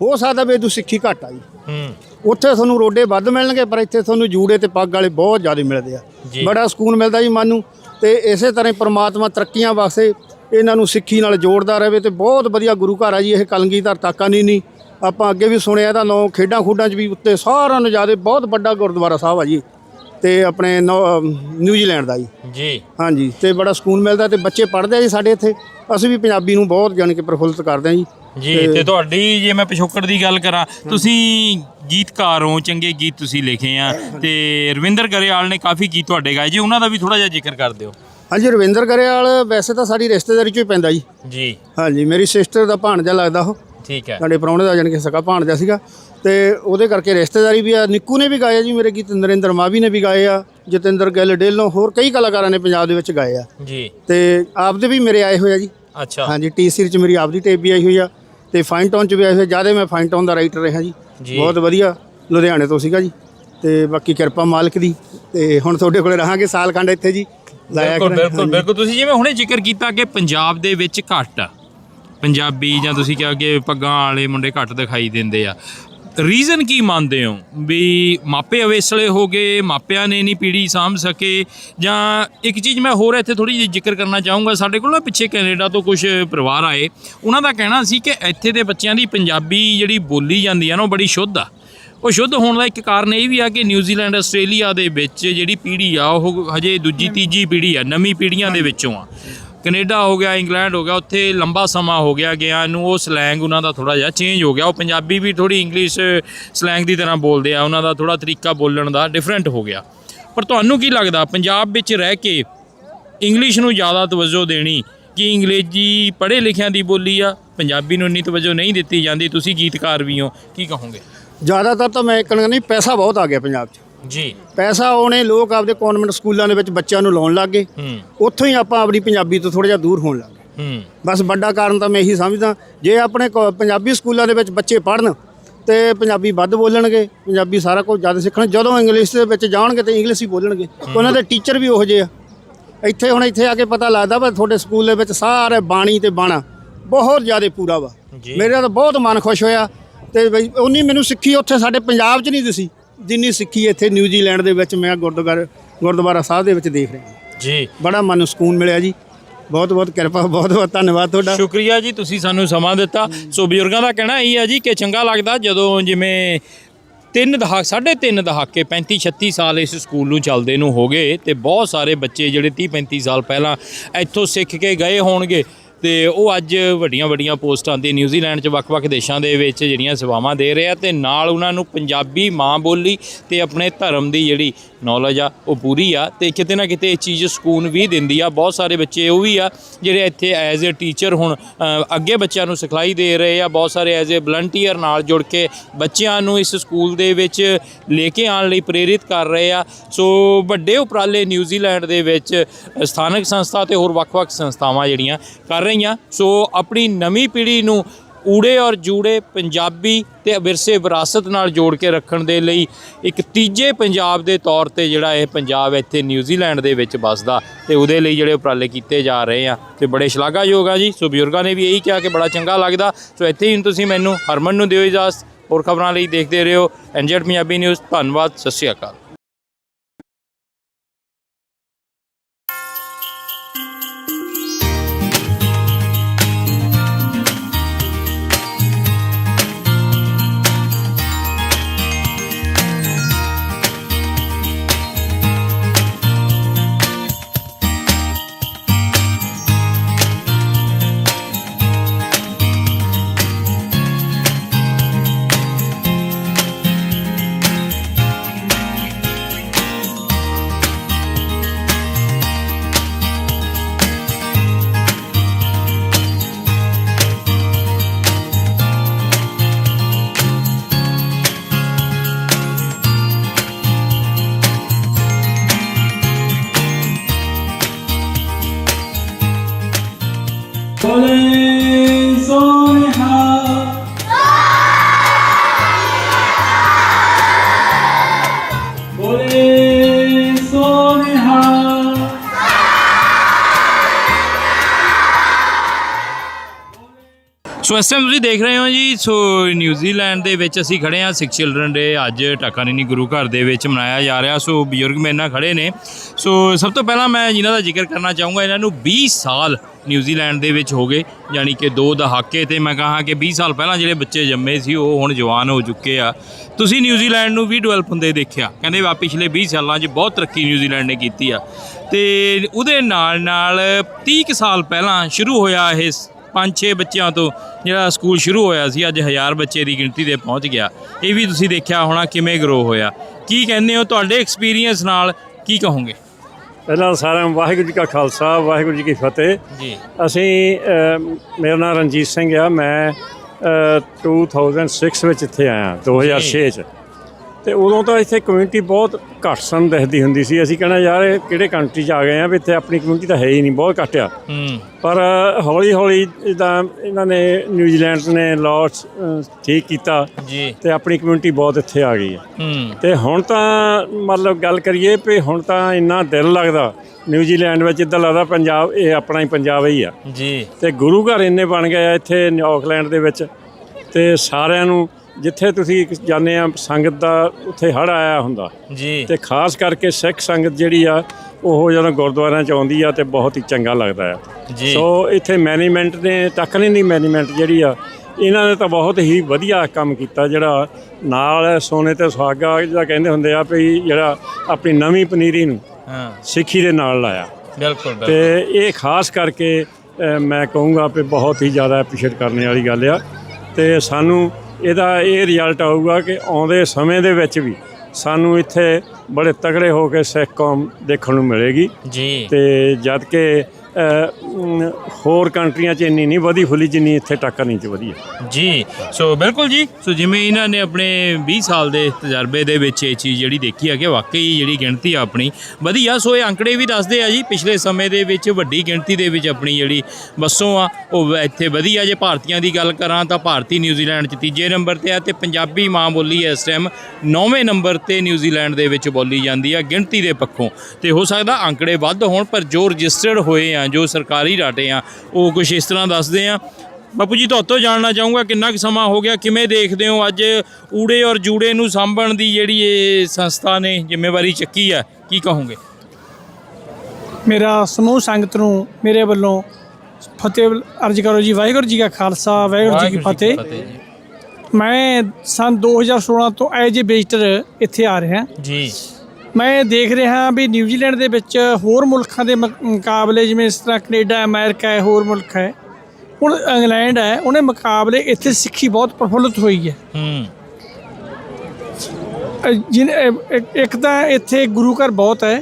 [SPEAKER 4] ਹੋ ਸਕਦਾ ਵੀ ਇਹਦੂ ਸਿੱਖੀ ਘੱਟ ਆ ਜੀ
[SPEAKER 1] ਹੂੰ।
[SPEAKER 4] ਉੱਥੇ ਤੁਹਾਨੂੰ ਰੋਡੇ ਵੱਧ ਮਿਲਣਗੇ ਪਰ ਇੱਥੇ ਤੁਹਾਨੂੰ ਜੂੜੇ ਤੇ ਪੱਗ ਵਾਲੇ ਬਹੁਤ ਜ਼ਿਆਦਾ ਮਿਲਦੇ ਆ। ਬੜਾ ਸਕੂਨ ਮਿਲਦਾ ਜੀ ਮਨ ਨੂੰ। ਤੇ ਇਸੇ ਤਰ੍ਹਾਂ ਹੀ ਪ੍ਰਮਾਤਮਾ ਤਰੱਕੀਆਂ ਵਾਸਤੇ ਇਹਨਾਂ ਨੂੰ ਸਿੱਖੀ ਨਾਲ ਜੋੜਦਾ ਰਹੇ ਤੇ ਬਹੁਤ ਵਧੀਆ ਗੁਰੂ ਘਰ ਆ ਜੀ ਇਹ ਕਲਗੀਧਰ ਤਾਕਾ ਨਹੀਂ ਨਹੀਂ ਆਪਾਂ ਅੱਗੇ ਵੀ ਸੁਣਿਆ ਇਹਦਾ ਨਾਂ ਖੇਡਾਂ ਖੂਡਾਂ 'ਚ ਵੀ ਉੱਤੇ ਸਾਰਿਆਂ ਨੂੰ ਜ਼ਿਆਦਾ ਬਹੁਤ ਵੱਡਾ ਗੁਰਦੁਆਰਾ ਸਾਹਿਬ ਆ ਜੀ ਤੇ ਆਪਣੇ ਨਿਊਜ਼ੀਲੈਂਡ ਦਾ ਜੀ।
[SPEAKER 1] ਜੀ।
[SPEAKER 4] ਹਾਂਜੀ ਤੇ ਬੜਾ ਸਕੂਨ ਮਿਲਦਾ ਤੇ ਬੱਚੇ ਪੜ੍ਹਦੇ ਆ ਜੀ ਸਾਡੇ ਇੱਥੇ। ਅਸੀਂ ਵੀ ਪੰਜਾਬੀ ਨੂੰ ਬਹੁਤ ਜਾਣੀ ਕਿ ਪ੍ਰਫੁੱਲਤ ਕਰਦੇ ਆ ਜੀ।
[SPEAKER 1] ਜੀ ਤੇ ਤੁਹਾਡੀ ਜੇ ਮੈਂ ਪਿਛੋਕੜ ਦੀ ਗੱਲ ਕਰਾਂ ਤੁਸੀਂ ਗੀਤਕਾਰ ਹੋ ਚੰਗੇ ਗੀਤ ਤੁਸੀਂ ਲਿਖੇ ਆ ਤੇ ਰਵਿੰਦਰ ਗਰੇਵਾਲ ਨੇ ਕਾਫੀ ਗੀਤ ਤੁਹਾਡੇ ਗਾਏ। ਜੀ ਉਹਨਾਂ ਦਾ ਵੀ ਥੋੜਾ ਜਿਹਾ ਜ਼ਿਕਰ ਕਰ ਦਿਓ।
[SPEAKER 4] ਹਾਂਜੀ ਰਵਿੰਦਰ ਗਰੇਵਾਲ ਵੈਸੇ ਤਾਂ ਸਾਡੀ ਰਿਸ਼ਤੇਦਾਰੀ 'ਚ ਹੀ ਪੈਂਦਾ ਜੀ।
[SPEAKER 1] ਜੀ।
[SPEAKER 4] ਹਾਂਜੀ ਮੇਰੀ ਸਿਸਟਰ ਦਾ ਭਾਣਜਾ ਲੱਗਦਾ ਉਹ।
[SPEAKER 1] ਠੀਕ ਹੈ।
[SPEAKER 4] ਸਾਡੇ ਪ੍ਰਾਹੁਣੇ ਦਾ ਕਿ ਸਕਾ ਭਾਣਜਾ ਸੀਗਾ। ਤੇ ਉਹਦੇ ਕਰਕੇ ਰਿਸ਼ਤੇਦਾਰੀ ਵੀ ਆ। ਨਿੱਕੂ ਨੇ ਵੀ ਗਾਇਆ ਜੀ ਮੇਰੇ ਗੀਤ। ਨਰਿੰਦਰ ਮਾਵੀ ਨੇ ਵੀ ਗਾਏ ਆ। ਜਤਿੰਦਰ ਗਿੱਲ ਡੇਲੋਂ ਹੋਰ ਕਈ ਕਲਾਕਾਰਾਂ ਨੇ ਪੰਜਾਬ ਦੇ ਵਿੱਚ ਗਾਏ ਆ।
[SPEAKER 1] ਜੀ।
[SPEAKER 4] ਤੇ ਆਪਦੇ ਵੀ ਮੇਰੇ ਆਏ ਹੋਏ ਆ ਜੀ।
[SPEAKER 1] ਅੱਛਾ।
[SPEAKER 4] ਹਾਂਜੀ ਟੀ ਸੀਰ ਚ ਮੇਰੀ ਆਪਦੀ ਟੇਪ ਵੀ ਆਈ ਹੋਈ ਆ। ਤੇ ਫਾਈਨ ਟਾਊਨ ਚ ਵੀ ਹੋਏ ਜ਼ਿਆਦਾ ਮੈਂ ਫਾਈਨ ਟਾਊਨ ਦਾ ਰਾਈਟਰ ਰਿਹਾ ਜੀ। ਬਹੁਤ ਵਧੀਆ ਲੁਧਿਆਣੇ ਤੋਂ ਸੀਗਾ ਜੀ। ਤੇ ਬਾਕੀ ਕਿਰਪਾ ਮਾਲਕ ਦੀ। ਤੇ ਹੁਣ ਤੁਹਾਡੇ ਕੋਲੇ ਰਹਾਂਗੇ ਸਾਲ ਖੰਡ ਇੱਥੇ ਜੀ।
[SPEAKER 1] ਬਿਲਕੁਲ। ਬਿਲਕੁਲ ਬਿਲਕੁਲ। ਤੁਸੀਂ ਜਿਵੇਂ ਹੁਣੇ ਜ਼ਿਕਰ ਕੀਤਾ ਕਿ ਪੰਜਾਬ ਦੇ ਵਿੱਚ ਘੱਟ ਆ। ਪੰਜਾਬੀ ਜਾਂ ਤੁਸੀਂ ਕਿਹਾ ਕਿ ਪੱਗਾਂ ਵਾਲੇ ਮੁੰਡੇ ਘੱਟ ਦਿਖਾਈ ਦਿੰਦੇ ਆ। ਰੀਜ਼ਨ ਕੀ ਮੰਨਦੇ ਹੋ? ਵੀ ਮਾਪੇ ਅਵੇਸਲੇ ਹੋ ਗਏ ਮਾਪਿਆਂ ਨੇ ਨਹੀਂ ਪੀੜੀ ਸਾਂਭ ਸਕੇ ਜਾਂ ਇੱਕ ਚੀਜ਼ ਮੈਂ ਹੋਰ ਇੱਥੇ ਥੋੜੀ ਜਿਹੀ ਜ਼ਿਕਰ ਕਰਨਾ ਚਾਹੂੰਗਾ ਸਾਡੇ ਕੋਲ ਨਾ ਪਿੱਛੇ ਕੈਨੇਡਾ ਤੋਂ ਕੁਝ ਪਰਿਵਾਰ ਆਏ ਉਹਨਾਂ ਦਾ ਕਹਿਣਾ ਸੀ ਕਿ ਇੱਥੇ ਦੇ ਬੱਚਿਆਂ ਦੀ ਪੰਜਾਬੀ ਜਿਹੜੀ ਬੋਲੀ ਜਾਂਦੀ ਆ ਨਾ ਉਹ ਬੜੀ ਸ਼ੁੱਧ ਆ। ਉਹ ਸ਼ੁੱਧ ਹੋਣ ਦਾ ਇੱਕ ਕਾਰਨ ਇਹ ਵੀ ਆ ਕਿ ਨਿਊਜ਼ੀਲੈਂਡ ਆਸਟ੍ਰੇਲੀਆ ਦੇ ਵਿੱਚ ਜਿਹੜੀ ਪੀੜ੍ਹੀ ਆ ਉਹ ਹਜੇ ਦੂਜੀ ਤੀਜੀ ਪੀੜ੍ਹੀ ਆ ਨਵੀਂ ਪੀੜ੍ਹੀਆਂ ਦੇ ਵਿੱਚੋਂ ਆ। ਕੈਨੇਡਾ ਹੋ ਗਿਆ, ਇੰਗਲੈਂਡ ਹੋ ਗਿਆ, ਉੱਥੇ ਲੰਬਾ ਸਮਾਂ ਹੋ ਗਿਆ ਗਿਆ ਨੂੰ, ਉਹ ਸਲੈਂਗ ਉਹਨਾਂ ਦਾ ਥੋੜਾ ਜਿਹਾ ਚੇਂਜ ਹੋ ਗਿਆ। ਉਹ ਪੰਜਾਬੀ ਵੀ ਥੋੜੀ ਇੰਗਲਿਸ਼ ਸਲੈਂਗ ਦੀ ਤਰ੍ਹਾਂ ਬੋਲਦੇ ਆ, ਉਹਨਾਂ ਦਾ ਥੋੜਾ ਤਰੀਕਾ ਬੋਲਣ ਦਾ ਡਿਫਰੈਂਟ ਹੋ ਗਿਆ। ਪਰ ਤੁਹਾਨੂੰ ਕੀ ਲੱਗਦਾ, ਪੰਜਾਬ ਵਿੱਚ ਰਹਿ ਕੇ ਇੰਗਲਿਸ਼ ਨੂੰ ਜ਼ਿਆਦਾ ਤਵੱਜੋ ਦੇਣੀ ਕਿ ਅੰਗਰੇਜ਼ੀ ਪੜ੍ਹੇ ਲਿਖਿਆਂ ਦੀ ਬੋਲੀ ਆ? ਪੰਜਾਬੀ ਨੂੰ ਇੰਨੀ ਤਵੱਜੋ ਨਹੀਂ ਦਿੱਤੀ ਜਾਂਦੀ, ਤੁਸੀਂ ਗੀਤਕਾਰ ਵੀ ਹੋ, ਕੀ ਕਹੋਗੇ?
[SPEAKER 4] ਜ਼ਿਆਦਾਤਰ ਤਾਂ ਮੈਂ ਕਹਿਣਾ ਨਹੀਂ, ਪੈਸਾ ਬਹੁਤ ਆ ਗਿਆ ਪੰਜਾਬ 'ਚ।
[SPEAKER 1] ਜੀ।
[SPEAKER 4] ਪੈਸਾ ਆਉਣੇ ਲੋਕ ਆਪਦੇ ਕਨਵੈਂਟ ਸਕੂਲਾਂ ਦੇ ਵਿੱਚ ਬੱਚਿਆਂ ਨੂੰ ਲਾਉਣ ਲੱਗ ਗਏ। ਉੱਥੋਂ ਹੀ ਆਪਾਂ ਆਪਣੀ ਪੰਜਾਬੀ ਤੋਂ ਥੋੜਾ ਜਿਹਾ ਦੂਰ ਹੋਣ ਲੱਗ ਗਏ।
[SPEAKER 1] ਹੂੰ।
[SPEAKER 4] ਬਸ ਵੱਡਾ ਕਾਰਨ ਤਾਂ ਮੈਂ ਇਹੀ ਸਮਝਦਾ ਜੇ ਆਪਣੇ ਪੰਜਾਬੀ ਸਕੂਲਾਂ ਦੇ ਵਿੱਚ ਬੱਚੇ ਪੜ੍ਹਨ ਤੇ ਪੰਜਾਬੀ ਵੱਧ ਬੋਲਣਗੇ ਪੰਜਾਬੀ ਸਾਰਾ ਕੁਝ ਜ਼ਿਆਦਾ ਸਿੱਖਣ ਜਦੋਂ ਇੰਗਲਿਸ਼ ਦੇ ਵਿੱਚ ਜਾਣਗੇ ਤੇ ਇੰਗਲਿਸ਼ ਹੀ ਬੋਲਣਗੇ। ਉਹਨਾਂ ਦੇ ਟੀਚਰ ਵੀ ਉਹੋ ਜਿਹੇ ਆ। ਇੱਥੇ ਹੁਣ ਇੱਥੇ ਆ ਕੇ ਪਤਾ ਲੱਗਦਾ ਵਾ ਤੁਹਾਡੇ ਸਕੂਲ ਦੇ ਵਿੱਚ ਸਾਰੇ ਬਾਣੀ ਤੇ ਬਾਣਾ ਬਹੁਤ ਜ਼ਿਆਦਾ ਪੂਰਾ ਵਾ। ਮੇਰਾ ਤਾਂ ਬਹੁਤ ਮਨ ਖੁਸ਼ ਹੋਇਆ ਤੇ ਬਈ ਉਨੀ ਮੈਨੂੰ ਸਿੱਖੀ ਉੱਥੇ ਸਾਡੇ ਪੰਜਾਬ 'ਚ ਨਹੀਂ ਦਿਸੀ। ਜਿੰਨੀ ਸਿੱਖੀ ਇੱਥੇ ਨਿਊਜ਼ੀਲੈਂਡ ਦੇ ਵਿੱਚ ਮੈਂ ਗੁਰਦੁਆਰਾ ਗੁਰਦੁਆਰਾ ਸਾਹਿਬ ਦੇ ਵਿੱਚ ਦੇਖ ਰਿਹਾ
[SPEAKER 1] ਜੀ।
[SPEAKER 4] ਬੜਾ ਮਨ ਨੂੰ ਸਕੂਨ ਮਿਲਿਆ ਜੀ। ਬਹੁਤ ਬਹੁਤ ਕਿਰਪਾ ਬਹੁਤ ਬਹੁਤ ਧੰਨਵਾਦ ਤੁਹਾਡਾ।
[SPEAKER 1] ਸ਼ੁਕਰੀਆ ਜੀ ਤੁਸੀਂ ਸਾਨੂੰ ਸਮਾਂ ਦਿੱਤਾ। ਸੋ ਬਜ਼ੁਰਗਾਂ ਦਾ ਕਹਿਣਾ ਇਹੀ ਹੈ ਜੀ ਕਿ ਚੰਗਾ ਲੱਗਦਾ ਜਦੋਂ ਜਿਵੇਂ ਤਿੰਨ ਦਹਾਕ ਸਾਢੇ ਤਿੰਨ ਦਹਾਕੇ 35 36 ਸਾਲ ਇਸ ਸਕੂਲ ਨੂੰ ਚੱਲਦੇ ਨੂੰ ਹੋ ਗਏ ਤੇ ਬਹੁਤ ਸਾਰੇ ਬੱਚੇ ਜਿਹੜੇ 30 35 ਸਾਲ ਪਹਿਲਾਂ ਇੱਥੋਂ ਸਿੱਖ ਕੇ ਗਏ ਹੋਣਗੇ। ਤੇ ਉਹ ਅੱਜ ਵੱਡੀਆਂ ਵੱਡੀਆਂ ਪੋਸਟਾਂ ਤੇ ਨਿਊਜ਼ੀਲੈਂਡ 'ਚ ਵੱਖ-ਵੱਖ ਦੇਸ਼ਾਂ ਦੇ ਵਿੱਚ ਜਿਹੜੀਆਂ ਸੇਵਾਵਾਂ ਦੇ ਰਹੇ ਆ ਤੇ ਨਾਲ ਉਹਨਾਂ ਨੂੰ ਪੰਜਾਬੀ ਮਾਂ ਬੋਲੀ ਤੇ ਆਪਣੇ ਧਰਮ ਦੀ ਜਿਹੜੀ ਨੌਲੇਜ ਆ, ਉਹ ਪੂਰੀ ਆ ਤੇ ਕਿਤੇ ਨਾ ਕਿਤੇ ਇਹ ਚੀਜ਼ ਸਕੂਨ ਵੀ ਦਿੰਦੀ ਆ। ਬਹੁਤ ਸਾਰੇ ਬੱਚੇ ਉਹ ਵੀ ਆ ਜਿਹੜੇ ਇੱਥੇ ਐਜ਼ ਅ ਟੀਚਰ ਹੁਣ ਅੱਗੇ ਬੱਚਿਆਂ ਨੂੰ ਸਿਖਲਾਈ ਦੇ ਰਹੇ ਆ। ਬਹੁਤ ਸਾਰੇ ਐਜ਼ ਅ ਵਲੰਟੀਅਰ ਨਾਲ ਜੁੜ ਕੇ ਬੱਚਿਆਂ ਨੂੰ ਇਸ ਸਕੂਲ ਦੇ ਵਿੱਚ ਲੈ ਕੇ ਆਉਣ ਲਈ ਪ੍ਰੇਰਿਤ ਕਰ ਰਹੇ ਆ। ਸੋ ਵੱਡੇ ਉਪਰਾਲੇ ਨਿਊਜ਼ੀਲੈਂਡ ਦੇ ਵਿੱਚ ਸਥਾਨਕ ਸੰਸਥਾ ਤੇ ਹੋਰ ਵੱਖ-ਵੱਖ ਸੰਸਥਾਵਾਂ ਜਿਹੜੀਆਂ ਕਰ ਰਹੀਆਂ ਸੋ ਆਪਣੀ ਨਵੀਂ ਪੀੜ੍ਹੀ ਨੂੰ ਊੜੇ ਔਰ ਜੂੜੇ ਪੰਜਾਬੀ ਤੇ ਵਿਰਸੇ ਵਿਰਾਸਤ ਨਾਲ ਜੋੜ ਕੇ ਰੱਖਣ ਦੇ ਲਈ ਇੱਕ ਤੀਜੇ ਪੰਜਾਬ ਦੇ ਤੌਰ ਤੇ ਜਿਹੜਾ ਇਹ ਪੰਜਾਬ ਇੱਥੇ ਨਿਊਜ਼ੀਲੈਂਡ ਦੇ ਵਿੱਚ ਵੱਸਦਾ ਤੇ ਉਹਦੇ ਲਈ ਜਿਹੜੇ ਉਪਰਾਲੇ ਕੀਤੇ ਜਾ ਰਹੇ ਆ ਤੇ ਬੜੇ ਸ਼ਲਾਘਾਯੋਗ ਆ ਜੀ। ਸੋ ਬਜ਼ੁਰਗਾਂ ਨੇ ਵੀ ਇਹੀ ਕਿਹਾ ਕਿ ਬੜਾ ਚੰਗਾ ਲੱਗਦਾ। ਸੋ ਇੱਥੇ ਹੀ ਤੁਸੀਂ ਮੈਨੂੰ ਹਰਮਨ ਨੂੰ ਦਿਓ ਇਜਾਜ਼ਤ। ਹੋਰ ਖਬਰਾਂ ਲਈ ਦੇਖਦੇ ਰਹੋ ਐਨਜੈਡ ਪੰਜਾਬੀ ਨਿਊਜ਼। ਧੰਨਵਾਦ, ਸਤਿ ਸ਼੍ਰੀ ਅਕਾਲ। ਸੋ ਇਸ ਟਾਈਮ ਤੁਸੀਂ ਦੇਖ ਰਹੇ ਹੋ ਜੀ, ਸੋ ਨਿਊਜ਼ੀਲੈਂਡ ਦੇ ਵਿੱਚ ਅਸੀਂ ਖੜੇ ਹਾਂ ਸਿੱਖ ਚਿਲਡਰਨ ਡੇ ਅੱਜ ਟਾਕਾਨੀਨੀ ਗੁਰੂ ਘਰ ਦੇ ਵਿੱਚ ਮਨਾਇਆ ਜਾ ਰਿਹਾ। ਸੋ ਬਜ਼ੁਰਗ ਮੇਰੇ ਨਾਲ ਖੜੇ ਨੇ। ਸੋ ਸਭ ਤੋਂ ਪਹਿਲਾਂ ਮੈਂ ਜਿਨ੍ਹਾਂ ਦਾ ਜ਼ਿਕਰ ਕਰਨਾ ਚਾਹੂੰਗਾ, ਇਹਨਾਂ ਨੂੰ 20 ਸਾਲ ਨਿਊਜ਼ੀਲੈਂਡ ਦੇ ਵਿੱਚ ਹੋ ਗਏ, ਯਾਨੀ ਕਿ ਦੋ ਦਹਾਕੇ ਤੇ ਮੈਂ ਕਹਾਂ ਕਿ 20 ਸਾਲ ਪਹਿਲਾਂ ਜਿਹੜੇ ਬੱਚੇ ਜੰਮੇ ਸੀ, ਉਹ ਹੁਣ ਜਵਾਨ ਹੋ ਚੁੱਕੇ ਆ। ਤੁਸੀਂ ਨਿਊਜ਼ੀਲੈਂਡ ਨੂੰ ਵੀ ਡਿਵੈਲਪ ਹੁੰਦੇ ਦੇਖਿਆ। ਕਹਿੰਦੇ ਵਾ ਪਿਛਲੇ 20 ਸਾਲਾਂ 'ਚ ਬਹੁਤ ਤਰੱਕੀ ਨਿਊਜ਼ੀਲੈਂਡ ਨੇ ਕੀਤੀ ਆ। ਤੇ ਉਹਦੇ ਨਾਲ ਨਾਲ 30 ਕੁ ਸਾਲ ਪਹਿਲਾਂ ਸ਼ੁਰੂ ਹੋਇਆ ਇਹ ਪੰਜ ਛੇ ਬੱਚਿਆਂ ਤੋਂ ਜਿਹੜਾ ਸਕੂਲ ਸ਼ੁਰੂ ਹੋਇਆ ਸੀ ਅੱਜ ਹਜ਼ਾਰ ਬੱਚੇ ਦੀ ਗਿਣਤੀ ਤੇ ਪਹੁੰਚ ਗਿਆ। ਇਹ ਵੀ ਤੁਸੀਂ ਦੇਖਿਆ ਹੋਣਾ ਕਿਵੇਂ ਗਰੋ ਹੋਇਆ। ਕੀ ਕਹਿੰਦੇ ਹੋ ਤੁਹਾਡੇ ਐਕਸਪੀਰੀਅੰਸ ਨਾਲ ਕੀ ਕਹੋਗੇ?
[SPEAKER 2] ਪਹਿਲਾਂ ਸਾਰਿਆਂ ਨੂੰ ਵਾਹਿਗੁਰੂ ਜੀ ਕਾ ਖਾਲਸਾ ਵਾਹਿਗੁਰੂ ਜੀ ਕੀ ਫਤਿਹ।
[SPEAKER 1] ਜੀ।
[SPEAKER 2] ਅਸੀਂ ਮੇਰਾ ਨਾਮ ਰਣਜੀਤ ਸਿੰਘ ਆ। ਮੈਂ ਅ, 2006 ਵਿੱਚ ਇੱਥੇ ਆਇਆ 2006 ਚ। ਤੇ ਉਦੋਂ ਤਾਂ ਇੱਥੇ ਕਮਿਊਨਿਟੀ ਬਹੁਤ ਘੱਟ ਸਾਨੂੰ ਦਿਖਦੀ ਹੁੰਦੀ ਸੀ। ਅਸੀਂ ਕਹਿੰਦਾ ਯਾਰ ਇਹ ਕਿਹੜੇ ਕੰਟਰੀ 'ਚ ਆ ਗਏ ਆ ਵੀ ਇੱਥੇ ਆਪਣੀ ਕਮਿਊਨਿਟੀ ਤਾਂ ਹੈ ਹੀ ਨਹੀਂ ਬਹੁਤ ਘੱਟ ਆ। ਪਰ ਹੌਲੀ ਹੌਲੀ ਜਿੱਦਾਂ ਇਹਨਾਂ ਨੇ ਨਿਊਜ਼ੀਲੈਂਡ ਨੇ ਲਾਅ ਠੀਕ ਕੀਤਾ ਤੇ ਆਪਣੀ ਕਮਿਊਨਿਟੀ ਬਹੁਤ ਇੱਥੇ ਆ ਗਈ ਹੈ
[SPEAKER 1] ਹੂੰ।
[SPEAKER 2] ਤੇ ਹੁਣ ਤਾਂ ਮਤਲਬ ਗੱਲ ਕਰੀਏ ਵੀ ਹੁਣ ਤਾਂ ਇੰਨਾ ਦਿਲ ਲੱਗਦਾ ਨਿਊਜ਼ੀਲੈਂਡ ਵਿੱਚ ਇਦਾਂ ਲੱਗਦਾ ਪੰਜਾਬ ਇਹ ਆਪਣਾ ਹੀ ਪੰਜਾਬ ਹੀ ਆ।
[SPEAKER 1] ਜੀ।
[SPEAKER 2] ਤੇ ਗੁਰੂ ਘਰ ਇੰਨੇ ਬਣ ਗਏ ਆ ਇੱਥੇ ਆਕਲੈਂਡ ਦੇ ਵਿੱਚ ਤੇ ਸਾਰਿਆਂ ਨੂੰ ਜਿੱਥੇ ਤੁਸੀਂ ਜਾਂਦੇ ਆ ਸੰਗਤ ਦਾ ਉੱਥੇ ਹੜ ਆਇਆ ਹੁੰਦਾ।
[SPEAKER 1] ਜੀ।
[SPEAKER 2] ਤੇ ਖਾਸ ਕਰਕੇ ਸਿੱਖ ਸੰਗਤ ਜਿਹੜੀ ਆ ਉਹ ਜਦੋਂ ਗੁਰਦੁਆਰਿਆਂ ਚ ਆਉਂਦੀ ਆ ਤੇ ਬਹੁਤ ਹੀ ਚੰਗਾ ਲੱਗਦਾ ਆ।
[SPEAKER 1] ਜੀ।
[SPEAKER 2] ਸੋ ਇੱਥੇ ਮੈਨੇਜਮੈਂਟ ਨੇ ਤੱਕਣੀ ਦੀ ਮੈਨੇਜਮੈਂਟ ਜਿਹੜੀ ਆ ਇਹਨਾਂ ਨੇ ਤਾਂ ਬਹੁਤ ਹੀ ਵਧੀਆ ਕੰਮ ਕੀਤਾ ਜਿਹੜਾ ਨਾਲ ਸੋਨੇ ਤੇ ਸੁਹਾਗਾ ਜਿਹੜਾ ਕਹਿੰਦੇ ਹੁੰਦੇ ਆ ਵੀ ਜਿਹੜਾ ਆਪਣੀ ਨਵੀਂ ਪਨੀਰੀ ਨੂੰ
[SPEAKER 1] ਹਾਂ।
[SPEAKER 2] ਸਿੱਖੀ ਦੇ ਨਾਲ ਲਾਇਆ।
[SPEAKER 1] ਬਿਲਕੁਲ
[SPEAKER 2] ਤੇ ਇਹ ਖਾਸ ਕਰਕੇ ਮੈਂ ਕਹੂੰਗਾ ਵੀ ਬਹੁਤ ਹੀ ਜ਼ਿਆਦਾ ਐਪਰੀਸ਼ੀਏਟ ਕਰਨ ਵਾਲੀ ਗੱਲ ਆ। ਤੇ ਸਾਨੂੰ ਇਹਦਾ ਇਹ ਰਿਜ਼ਲਟ ਆਊਗਾ ਕਿ ਆਉਂਦੇ ਸਮੇਂ ਦੇ ਵਿੱਚ ਵੀ ਸਾਨੂੰ ਇੱਥੇ ਬੜੇ ਤਗੜੇ ਹੋ ਕੇ ਸਿੱਖ ਕੌਮ ਦੇਖਣ ਨੂੰ ਮਿਲੇਗੀ।
[SPEAKER 1] ਜੀ।
[SPEAKER 2] ਤੇ ਜਦ ਕਿ ਹੋਰ ਕੰਟਰੀਆਂ 'ਚ ਇੰਨੀ ਨਹੀਂ, ਵਧੀ ਫੁੱਲੀ ਜਿੰਨੀ ਇੱਥੇ ਟੱਕਰ ਚ ਵਧੀ ਹੈ।
[SPEAKER 1] ਜੀ, ਸੋ ਬਿਲਕੁਲ ਜੀ, ਸੋ ਜਿਵੇਂ ਇਹਨਾਂ ਨੇ ਆਪਣੇ 20 ਸਾਲ ਦੇ ਤਜਰਬੇ ਦੇ ਵਿੱਚ ਇਹ ਚੀਜ਼ ਜਿਹੜੀ ਦੇਖੀ ਹੈ ਕਿ ਵਾਕਈ ਜਿਹੜੀ ਗਿਣਤੀ ਆ ਆਪਣੀ ਵਧੀਆ ਸੋ ਇਹ ਅੰਕੜੇ ਵੀ ਦੱਸਦੇ ਆ ਜੀ, ਪਿਛਲੇ ਸਮੇਂ ਦੇ ਵਿੱਚ ਵੱਡੀ ਗਿਣਤੀ ਦੇ ਵਿੱਚ ਆਪਣੀ ਜਿਹੜੀ ਬੱਸੋਂ ਆ, ਉਹ ਇੱਥੇ ਵਧੀਆ ਜੇ ਭਾਰਤੀਆਂ ਦੀ ਗੱਲ ਕਰਾਂ ਤਾਂ ਭਾਰਤੀ ਨਿਊਜ਼ੀਲੈਂਡ 'ਚ ਤੀਜੇ ਨੰਬਰ ਤੇ ਆ ਤੇ ਪੰਜਾਬੀ ਮਾਂ ਬੋਲੀ ਇਸ ਟਾਈਮ 9ਵੇਂ ਨੰਬਰ ਤੇ ਨਿਊਜ਼ੀਲੈਂਡ ਦੇ ਵਿੱਚ ਬੋਲੀ ਜਾਂਦੀ ਆ ਗਿਣਤੀ ਦੇ ਪੱਖੋਂ। ਤੇ ਹੋ ਸਕਦਾ ਅੰਕੜੇ ਵੱਧ ਹੋਣ, ਪਰ ਜੋ ਰਜਿਸਟਰਡ ਹੋਏ ਆ ਜੋ ਸਰਕਾਰੀ ਡਾਟੇ ਆ ਉਹ ਕੁਝ ਇਸ ਤਰ੍ਹਾਂ ਦੱਸਦੇ ਆ। ਬਾਪੂ ਜੀ ਤੁਹਾਤੋਂ ਜਾਣਨਾ ਚਾਹੂੰਗਾ ਕਿੰਨਾ ਕੁ ਸਮਾਂ ਹੋ ਗਿਆ ਕਿਵੇਂ ਦੇਖਦੇ ਹੋ ਅੱਜ ਊੜੇ ਔਰ ਜੂੜੇ ਨੂੰ ਸਾਂਭਣ ਦੀ ਜਿਹੜੀ ਇਹ ਸੰਸਥਾ ਨੇ ਜ਼ਿੰਮੇਵਾਰੀ ਚੱਕੀ ਆ ਕੀ ਕਹੋਗੇ?
[SPEAKER 3] ਮੇਰਾ ਸਮੂਹ ਸੰਗਤ ਨੂੰ ਮੇਰੇ ਵੱਲੋਂ ਫਤਿਹ ਅਰਜ ਕਰੋ ਜੀ ਵਾਹਿਗੁਰੂ ਜੀ ਕਾ ਖਾਲਸਾ ਵਾਹਿਗੁਰੂ ਜੀ ਕੀ ਫਤਿਹ। ਮੈਂ ਸਨ 2016 ਤੋਂ ਐਜ ਏ ਵਿਜ਼ਟਰ ਇੱਥੇ ਆ ਰਿਹਾ।
[SPEAKER 1] ਜੀ।
[SPEAKER 3] ਮੈਂ ਦੇਖ ਰਿਹਾ ਵੀ ਨਿਊਜ਼ੀਲੈਂਡ ਦੇ ਵਿੱਚ ਹੋਰ ਮੁਲਕਾਂ ਦੇ ਮੁਕ- ਮੁਕਾਬਲੇ ਜਿਵੇਂ ਇਸ ਤਰ੍ਹਾਂ ਕੈਨੇਡਾ ਅਮਰੀਕਾ ਹੈ ਹੋਰ ਮੁਲਕ ਹੈ। ਹੁਣ ਇੰਗਲੈਂਡ ਹੈ ਉਹਨੇ ਮੁਕਾਬਲੇ ਇੱਥੇ ਸਿੱਖੀ ਬਹੁਤ ਪ੍ਰਫੁੱਲਤ ਹੋਈ ਹੈ। ਜਿਨ ਇੱਕ- ਤਾਂ ਇੱਥੇ ਗੁਰੂ ਘਰ ਬਹੁਤ ਹੈ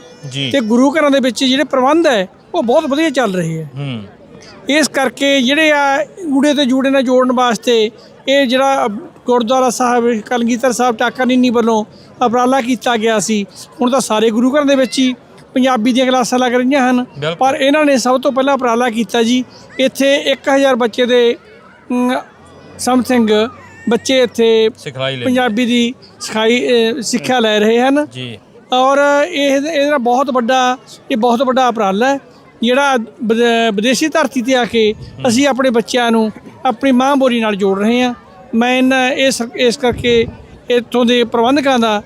[SPEAKER 3] ਤੇ ਗੁਰੂ ਘਰਾਂ ਦੇ ਵਿੱਚ ਜਿਹੜੇ ਪ੍ਰਬੰਧ ਹੈ ਉਹ ਬਹੁਤ ਵਧੀਆ ਚੱਲ ਰਹੇ ਹੈ। ਇਸ ਕਰਕੇ ਜਿਹੜੇ ਆ ਊੜੇ ਤੇ ਜੂੜੇ ਨਾਲ ਜੋੜਨ ਵਾਸਤੇ ਇਹ ਜਿਹੜਾ ਗੁਰਦੁਆਰਾ ਸਾਹਿਬ ਕਲਗੀਧਰ ਸਾਹਿਬ ਟਾਕਾਨੀਨੀ ਵੱਲੋਂ ਉਪਰਾਲਾ ਕੀਤਾ ਗਿਆ ਸੀ। ਹੁਣ ਤਾਂ ਸਾਰੇ ਗੁਰੂ ਘਰਾਂ ਦੇ ਵਿੱਚ ਹੀ ਪੰਜਾਬੀ ਦੀਆਂ ਕਲਾਸਾਂ ਲੱਗ ਰਹੀਆਂ ਹਨ। ਪਰ ਇਹਨਾਂ ਨੇ ਸਭ ਤੋਂ ਪਹਿਲਾਂ ਉਪਰਾਲਾ ਕੀਤਾ ਜੀ। ਇੱਥੇ 1000 ਬੱਚੇ ਦੇ ਸਮਥਿੰਗ ਬੱਚੇ ਇੱਥੇ ਪੰਜਾਬੀ ਦੀ ਸਿਖਾਈ ਸਿੱਖਿਆ ਲੈ ਰਹੇ ਹਨ।
[SPEAKER 1] ਜੀ।
[SPEAKER 3] ਔਰ ਇਹ ਇਹਦਾ ਬਹੁਤ ਵੱਡਾ ਇਹ ਬਹੁਤ ਵੱਡਾ ਉਪਰਾਲਾ ਹੈ। ਜਿਹੜਾ ਵਿਦ- ਵਿਦੇਸ਼ੀ ਧਰਤੀ ਤੇ ਆ ਕੇ ਅਸੀਂ ਆਪਣੇ ਬੱਚਿਆਂ ਨੂੰ ਆਪਣੀ ਮਾਂ ਬੋਲੀ ਨਾਲ ਜੋੜ ਰਹੇ ਹਾਂ। ਮੈਂ ਇਸ ਇਸ ਕਰਕੇ ਇੱਥੋਂ ਦੇ ਪ੍ਰਬੰਧਕਾਂ ਦਾ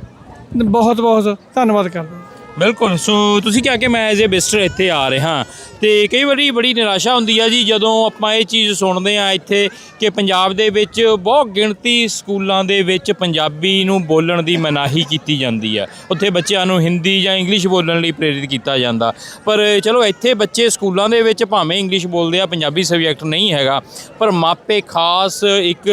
[SPEAKER 3] ਬਹੁਤ ਬਹੁਤ ਧੰਨਵਾਦ ਕਰਦਾ।
[SPEAKER 1] ਬਿਲਕੁਲ। ਸੋ ਤੁਸੀਂ ਕਿਹਾ ਕਿ ਮੈਂ ਐਜ਼ ਏ ਵਿਜ਼ਟਰ ਇੱਥੇ ਆ ਰਿਹਾ। ਤੇ ਕਈ ਵਾਰੀ ਬੜੀ ਨਿਰਾਸ਼ਾ ਹੁੰਦੀ ਆ ਜੀ, ਜਦੋਂ ਆਪਾਂ ਇਹ ਚੀਜ਼ ਸੁਣਦੇ ਆ ਇੱਥੇ ਕਿ ਪੰਜਾਬ ਦੇ ਵਿੱਚ ਬਹੁਤ ਗਿਣਤੀ ਸਕੂਲਾਂ ਦੇ ਵਿੱਚ ਪੰਜਾਬੀ ਨੂੰ ਬੋਲਣ ਦੀ ਮਨਾਹੀ ਕੀਤੀ ਜਾਂਦੀ ਆ। ਉੱਥੇ ਬੱਚਿਆਂ ਨੂੰ ਹਿੰਦੀ ਜਾਂ ਇੰਗਲਿਸ਼ ਬੋਲਣ ਲਈ ਪ੍ਰੇਰਿਤ ਕੀਤਾ ਜਾਂਦਾ। ਪਰ ਚਲੋ, ਇੱਥੇ ਬੱਚੇ ਸਕੂਲਾਂ ਦੇ ਵਿੱਚ ਭਾਵੇਂ ਇੰਗਲਿਸ਼ ਬੋਲਦੇ ਆ, ਪੰਜਾਬੀ ਸਬਜੈਕਟ ਨਹੀਂ ਹੈਗਾ। ਪਰ ਮਾਪੇ ਖਾਸ ਇੱਕ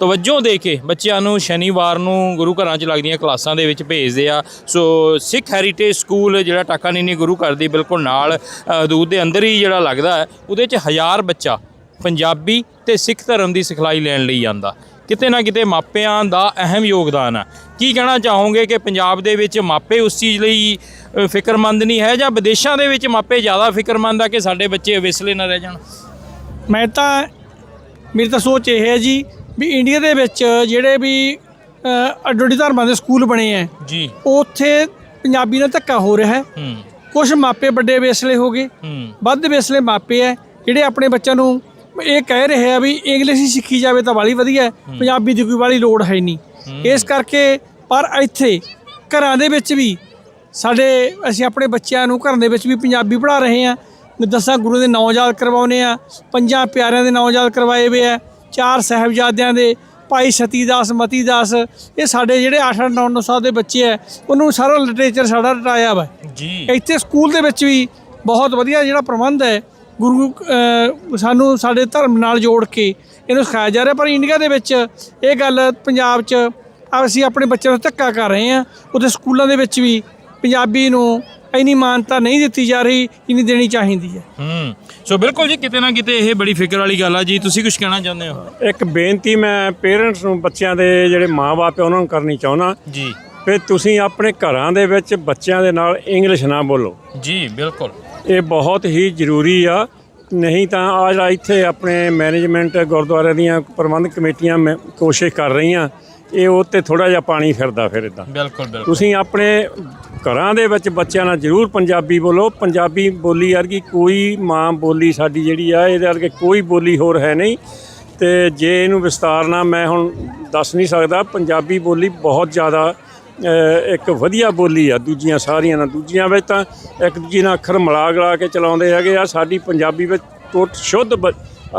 [SPEAKER 1] ਤਵੱਜੋ ਦੇ ਕੇ ਬੱਚਿਆਂ ਨੂੰ ਸ਼ਨੀਵਾਰ ਨੂੰ ਗੁਰੂ ਘਰਾਂ 'ਚ ਲੱਗਦੀਆਂ ਕਲਾਸਾਂ ਦੇ ਵਿੱਚ ਭੇਜਦੇ ਆ। ਸੋ ਸਿੱਖ ਹੈਰੀਟੇਜ ਸਕੂਲ ਜਿਹੜਾ ਟਾਕਾ ਨੀਨੀ ਗੁਰੂ ਘਰ ਦੀ ਬਿਲਕੁਲ ਨਾਲ ਅ, ਦੂਰ ਦੇ ਅੰਦਰ ਹੀ ਜਿਹੜਾ ਲੱਗਦਾ ਹੈ ਉਹਦੇ 'ਚ ਹਜ਼ਾਰ ਬੱਚਾ ਪੰਜਾਬੀ ਤੇ ਸਿੱਖ ਧਰਮ ਦੀ ਸਿਖਲਾਈ ਲੈਣ ਲਈ ਜਾਂਦਾ ਕਿਤੇ ਨਾ ਕਿਤੇ ਮਾਪਿਆਂ ਦਾ ਅਹਿਮ ਯੋਗਦਾਨ ਆ। ਕੀ ਕਹਿਣਾ ਚਾਹੋਗੇ ਕਿ ਪੰਜਾਬ ਦੇ ਵਿੱਚ ਮਾਪੇ ਉਸ ਚੀਜ਼ ਲਈ ਫਿਕਰਮੰਦ ਨਹੀਂ ਹੈ ਜਾਂ ਵਿਦੇਸ਼ਾਂ ਦੇ ਵਿੱਚ ਮਾਪੇ ਜ਼ਿਆਦਾ ਫਿਕਰਮੰਦ ਆ ਕਿ ਸਾਡੇ ਬੱਚੇ ਵਿਸਲੇ ਨਾ ਰਹਿ ਜਾਣ?
[SPEAKER 3] ਮੈਂ ਤਾਂ ਮੇਰੀ ਤਾਂ ਸੋਚ ਇਹ ਹੈ ਜੀ ਵੀ ਇੰਡੀਆ ਦੇ ਵਿੱਚ ਜਿਹੜੇ ਵੀ ਅੱਡੋਡੀ ਧਰਮਾਂ ਦੇ ਸਕੂਲ ਬਣੇ ਹੈ
[SPEAKER 1] ਜੀ।
[SPEAKER 3] ਉੱਥੇ ਪੰਜਾਬੀ ਨਾਲ ਧੱਕਾ ਹੋ ਰਿਹਾ ਹੈ
[SPEAKER 1] ਹੂੰ।
[SPEAKER 3] ਕੁਝ ਮਾਪੇ ਵੱਡੇ ਵੇਸਲੇ ਹੋ ਗਏ
[SPEAKER 1] ਹੂੰ।
[SPEAKER 3] ਵੱਧ ਵੇਸਲੇ ਮਾਪੇ ਹੈ ਜਿਹੜੇ ਆਪਣੇ ਬੱਚਿਆਂ ਨੂੰ ਇਹ ਕਹਿ ਰਹੇ ਆ ਵੀ ਇੰਗਲਿਸ਼ ਹੀ ਸਿੱਖੀ ਜਾਵੇ ਤਾਂ ਵਾਲੀ ਵਧੀਆ ਪੰਜਾਬੀ ਦੀ ਕੋਈ ਵਾਲੀ ਲੋੜ ਹੈ ਨਹੀਂ। ਇਸ ਕਰਕੇ ਪਰ ਇੱਥੇ ਘਰਾਂ ਦੇ ਵਿੱਚ ਵੀ ਸਾਡੇ ਅਸੀਂ ਆਪਣੇ ਬੱਚਿਆਂ ਨੂੰ ਘਰਾਂ ਦੇ ਵਿੱਚ ਵੀ ਪੰਜਾਬੀ ਪੜ੍ਹਾ ਰਹੇ ਹਾਂ ਦਸਾਂ ਗੁਰੂ ਦੇ ਨਾਂ ਯਾਦ ਕਰਵਾਉਨੇ ਆ ਪੰਜਾਂ ਪਿਆਰਿਆਂ ਦੇ ਨਾਂ ਯਾਦ ਕਰਵਾਏ ਹੋਏ ਆ। ਚਾਰ ਸਾਹਿਬਜ਼ਾਦਿਆਂ ਦੇ ਭਾਈ ਸਤੀਦਾਸ ਮਤੀਦਾਸ ਇਹ ਸਾਡੇ ਜਿਹੜੇ 8 9 9 ਸਾਲ ਦੇ ਬੱਚੇ ਆ ਉਹਨੂੰ ਸਾਰਾ ਲਿਟਰੇਚਰ ਸਾਡਾ ਰਟਾਇਆ ਵਾ।
[SPEAKER 1] ਜੀ।
[SPEAKER 3] ਇੱਥੇ ਸਕੂਲ ਦੇ ਵਿੱਚ ਵੀ ਬਹੁਤ ਵਧੀਆ ਜਿਹੜਾ ਪ੍ਰਬੰਧ ਹੈ ਗੁਰੂ ਸਾਨੂੰ ਸਾਡੇ ਧਰਮ ਨਾਲ ਜੋੜ ਕੇ ਇਹਨੂੰ ਸਿਖਾਇਆ ਜਾ ਰਿਹਾ ਪਰ ਇੰਡੀਆ ਦੇ ਵਿੱਚ ਇਹ ਗੱਲ ਪੰਜਾਬ 'ਚ ਅਸੀਂ ਆਪਣੇ ਬੱਚਿਆਂ ਨੂੰ ਧੱਕਾ ਕਰ ਰਹੇ ਹਾਂ। ਉੱਥੇ ਸਕੂਲਾਂ ਦੇ ਵਿੱਚ ਵੀ ਪੰਜਾਬੀ ਨੂੰ ਇੰਨੀ ਮਾਨਤਾ ਨਹੀਂ ਦਿੱਤੀ ਜਾ ਰਹੀ ਜਿੰਨੀ ਦੇਣੀ ਚਾਹੀਦੀ ਹੈ
[SPEAKER 1] ਹੂੰ। ਸੋ ਬਿਲਕੁਲ ਜੀ ਕਿਤੇ ਨਾ ਕਿਤੇ ਇਹ ਬੜੀ ਫਿਕਰ ਵਾਲੀ ਗੱਲ ਆ ਜੀ। ਤੁਸੀਂ ਕੁਝ ਕਹਿਣਾ ਚਾਹੁੰਦੇ ਹੋ?
[SPEAKER 2] ਇੱਕ ਬੇਨਤੀ ਮੈਂ ਪੇਰੈਂਟਸ ਨੂੰ ਬੱਚਿਆਂ ਦੇ ਜਿਹੜੇ ਮਾਪੇ ਉਹਨਾਂ ਨੂੰ ਕਰਨੀ ਚਾਹੁੰਦਾ।
[SPEAKER 1] ਜੀ।
[SPEAKER 2] ਵੀ ਤੁਸੀਂ ਆਪਣੇ ਘਰਾਂ ਦੇ ਵਿੱਚ ਬੱਚਿਆਂ ਦੇ ਨਾਲ ਇੰਗਲਿਸ਼ ਨਾ ਬੋਲੋ।
[SPEAKER 1] ਜੀ ਬਿਲਕੁਲ।
[SPEAKER 2] ਇਹ ਬਹੁਤ ਹੀ ਜ਼ਰੂਰੀ ਆ। ਨਹੀਂ ਤਾਂ ਆ ਜਿਹੜਾ ਇੱਥੇ ਆਪਣੇ ਮੈਨੇਜਮੈਂਟ ਗੁਰਦੁਆਰੇ ਦੀਆਂ ਪ੍ਰਬੰਧਕ ਕਮੇਟੀਆਂ ਕੋਸ਼ਿਸ਼ ਕਰ ਰਹੀਆਂ। ਇਹ ਉਹ ਤੇ ਥੋੜਾ ਜਿਹਾ ਪਾਣੀ ਫਿਰਦਾ ਫਿਰ ਇਦਾਂ।
[SPEAKER 1] ਬਿਲਕੁਲ ਬਿਲਕੁਲ।
[SPEAKER 2] ਤੁਸੀਂ ਆਪਣੇ ਘਰਾਂ ਦੇ ਵਿੱਚ ਬੱਚਿਆਂ ਨਾਲ ਜ਼ਰੂਰ ਪੰਜਾਬੀ ਬੋਲੋ। ਪੰਜਾਬੀ ਬੋਲੀ ਵਰਗੀ ਕੋਈ ਮਾਂ ਬੋਲੀ ਸਾਡੀ ਜਿਹੜੀ ਆ ਇਹਦੇ ਵਰਗੇ ਕੋਈ ਬੋਲੀ ਹੋਰ ਹੈ ਨਹੀਂ। ਤੇ ਜੇ ਇਹਨੂੰ ਵਿਸਤਾਰ ਨਾਲ ਮੈਂ ਹੁਣ ਦੱਸ ਨਹੀਂ ਸਕਦਾ ਪੰਜਾਬੀ ਬੋਲੀ ਬਹੁਤ ਜ਼ਿਆਦਾ ਇੱਕ ਵਧੀਆ ਬੋਲੀ ਆ ਦੂਜੀਆਂ ਸਾਰੀਆਂ ਨਾਲ। ਦੂਜੀਆਂ ਵਿੱਚ ਤਾਂ ਇੱਕ ਦੂਜੀ ਨਾਲ ਅੱਖਰ ਮਿਲਾ ਗਲਾ ਕੇ ਚਲਾਉਂਦੇ ਹੈਗੇ ਆ। ਸਾਡੀ ਪੰਜਾਬੀ ਵਿੱਚ ਟੁੱਟ ਸ਼ੁੱਧ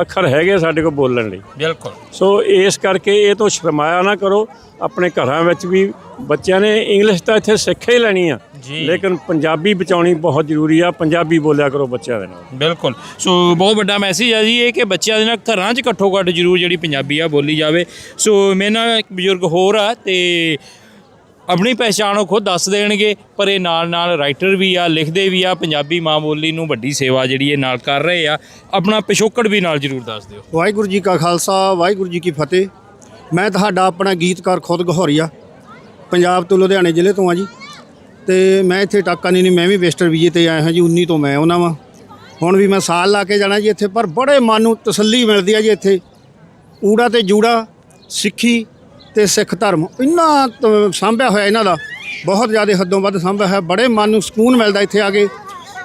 [SPEAKER 2] ਅੱਖਰ ਹੈਗੇ ਸਾਡੇ ਕੋਲ ਬੋਲਣ ਲਈ।
[SPEAKER 1] ਬਿਲਕੁਲ।
[SPEAKER 2] ਸੋ ਇਸ ਕਰਕੇ ਇਹ ਤੋਂ ਸ਼ਰਮਾਇਆ ਨਾ ਕਰੋ ਆਪਣੇ ਘਰਾਂ ਵਿੱਚ ਵੀ ਬੱਚਿਆਂ ਨੇ ਇੰਗਲਿਸ਼ ਤਾਂ ਇੱਥੇ ਸਿੱਖ ਹੀ ਲੈਣੀ ਆ। ਲੇਕਿਨ ਪੰਜਾਬੀ ਬਚਾਉਣੀ ਬਹੁਤ ਜ਼ਰੂਰੀ ਆ ਪੰਜਾਬੀ ਬੋਲਿਆ ਕਰੋ ਬੱਚਿਆਂ ਦੇ ਨਾਲ।
[SPEAKER 1] ਬਿਲਕੁਲ। ਸੋ ਬਹੁਤ ਵੱਡਾ ਮੈਸੇਜ ਆ ਜੀ ਇਹ ਕਿ ਬੱਚਿਆਂ ਦੇ ਨਾਲ ਘਰਾਂ 'ਚ ਘੱਟੋ ਘੱਟ ਜ਼ਰੂਰ ਜਿਹੜੀ ਪੰਜਾਬੀ ਆ ਬੋਲੀ ਜਾਵੇ। ਸੋ ਮੇਰੇ ਨਾਲ ਇੱਕ ਬਜ਼ੁਰਗ ਹੋਰ ਆ ਤੇ ਆਪਣੀ ਪਹਿਚਾਣ ਉਹ ਖੁਦ ਦੱਸ ਦੇਣਗੇ, ਪਰ ਇਹ ਨਾਲ ਨਾਲ ਰਾਈਟਰ ਵੀ ਆ, ਲਿਖਦੇ ਵੀ ਆ, ਪੰਜਾਬੀ ਮਾਂ ਬੋਲੀ ਨੂੰ ਵੱਡੀ ਸੇਵਾ ਜਿਹੜੀ ਇਹ ਨਾਲ ਕਰ ਰਹੇ ਆ, ਆਪਣਾ ਪਿਛੋਕੜ ਵੀ ਨਾਲ ਜਰੂਰ ਦੱਸ ਦਿਓ।
[SPEAKER 4] ਵਾਹਿਗੁਰੂ ਜੀ ਕਾ ਖਾਲਸਾ, ਵਾਹਿਗੁਰੂ ਜੀ ਕੀ ਫਤਿਹ। ਮੈਂ ਤੁਹਾਡਾ ਆਪਣਾ ਗੀਤਕਾਰ ਖੁਦ ਗਹੌਰੀਆ, ਪੰਜਾਬ ਤੋਂ ਲੁਧਿਆਣੇ ਜ਼ਿਲ੍ਹੇ ਤੋਂ ਆ ਜੀ। ਤੇ ਮੈਂ ਇੱਥੇ ਟਾਕਾ ਨਹੀਂ ਨਹੀਂ ਮੈਂ ਵੀ ਵੇਸਟਰ ਵੀਜੇ ਤੇ ਆਇਆ ਹਾਂ ਜੀ 19 ਤੋਂ ਮੈਂ ਉਹਨਾਂ ਵਾਂ। ਹੁਣ ਵੀ ਮੈਂ ਸਾਲ ਲਾ ਕੇ ਜਾਣਾ ਜੀ ਇੱਥੇ, ਪਰ ਬੜੇ ਮਨ ਨੂੰ ਤਸੱਲੀ ਮਿਲਦੀ ਆ ਜੀ ਇੱਥੇ। ਊੜਾ ਤੇ ਜੂੜਾ, ਸਿੱਖੀ ਤੇ ਸਿੱਖ ਧਰਮ ਇੰਨਾ ਸਾਂਭਿਆ ਹੋਇਆ ਇਹਨਾਂ ਦਾ ਬਹੁਤ ਜ਼ਿਆਦਾ ਹੱਦੋਂ ਵੱਧ ਸਾਂਭਿਆ ਹੋਇਆ ਬੜੇ ਮਨ ਨੂੰ ਸਕੂਨ ਮਿਲਦਾ ਇੱਥੇ ਆ ਕੇ।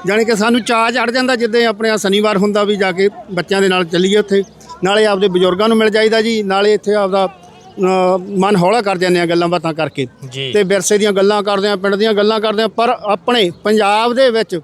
[SPEAKER 4] ਜਾਣੀ ਕਿ ਸਾਨੂੰ ਚਾਅ ਚੜ ਜਾਂਦਾ ਜਿੱਦਾਂ ਆਪਣੇ ਆ ਸ਼ਨੀਵਾਰ ਹੁੰਦਾ ਵੀ ਜਾ ਕੇ ਬੱਚਿਆਂ ਦੇ ਨਾਲ ਚੱਲੀਏ ਉੱਥੇ। ਨਾਲੇ ਆਪਦੇ ਬਜ਼ੁਰਗਾਂ ਨੂੰ ਮਿਲ ਜਾਈਦਾ ਜੀ ਨਾਲੇ ਇੱਥੇ ਆਪਦਾ ਮਨ ਹੌਲਾ ਕਰ ਜਾਂਦੇ ਆ ਗੱਲਾਂ ਬਾਤਾਂ ਕਰਕੇ। ਤੇ ਵਿਰਸੇ ਦੀਆਂ ਗੱਲਾਂ ਕਰਦੇ ਆ ਪਿੰਡ ਦੀਆਂ ਗੱਲਾਂ ਕਰਦੇ ਆ ਪਰ ਆਪਣੇ ਪੰਜਾਬ ਦੇ ਵਿੱਚ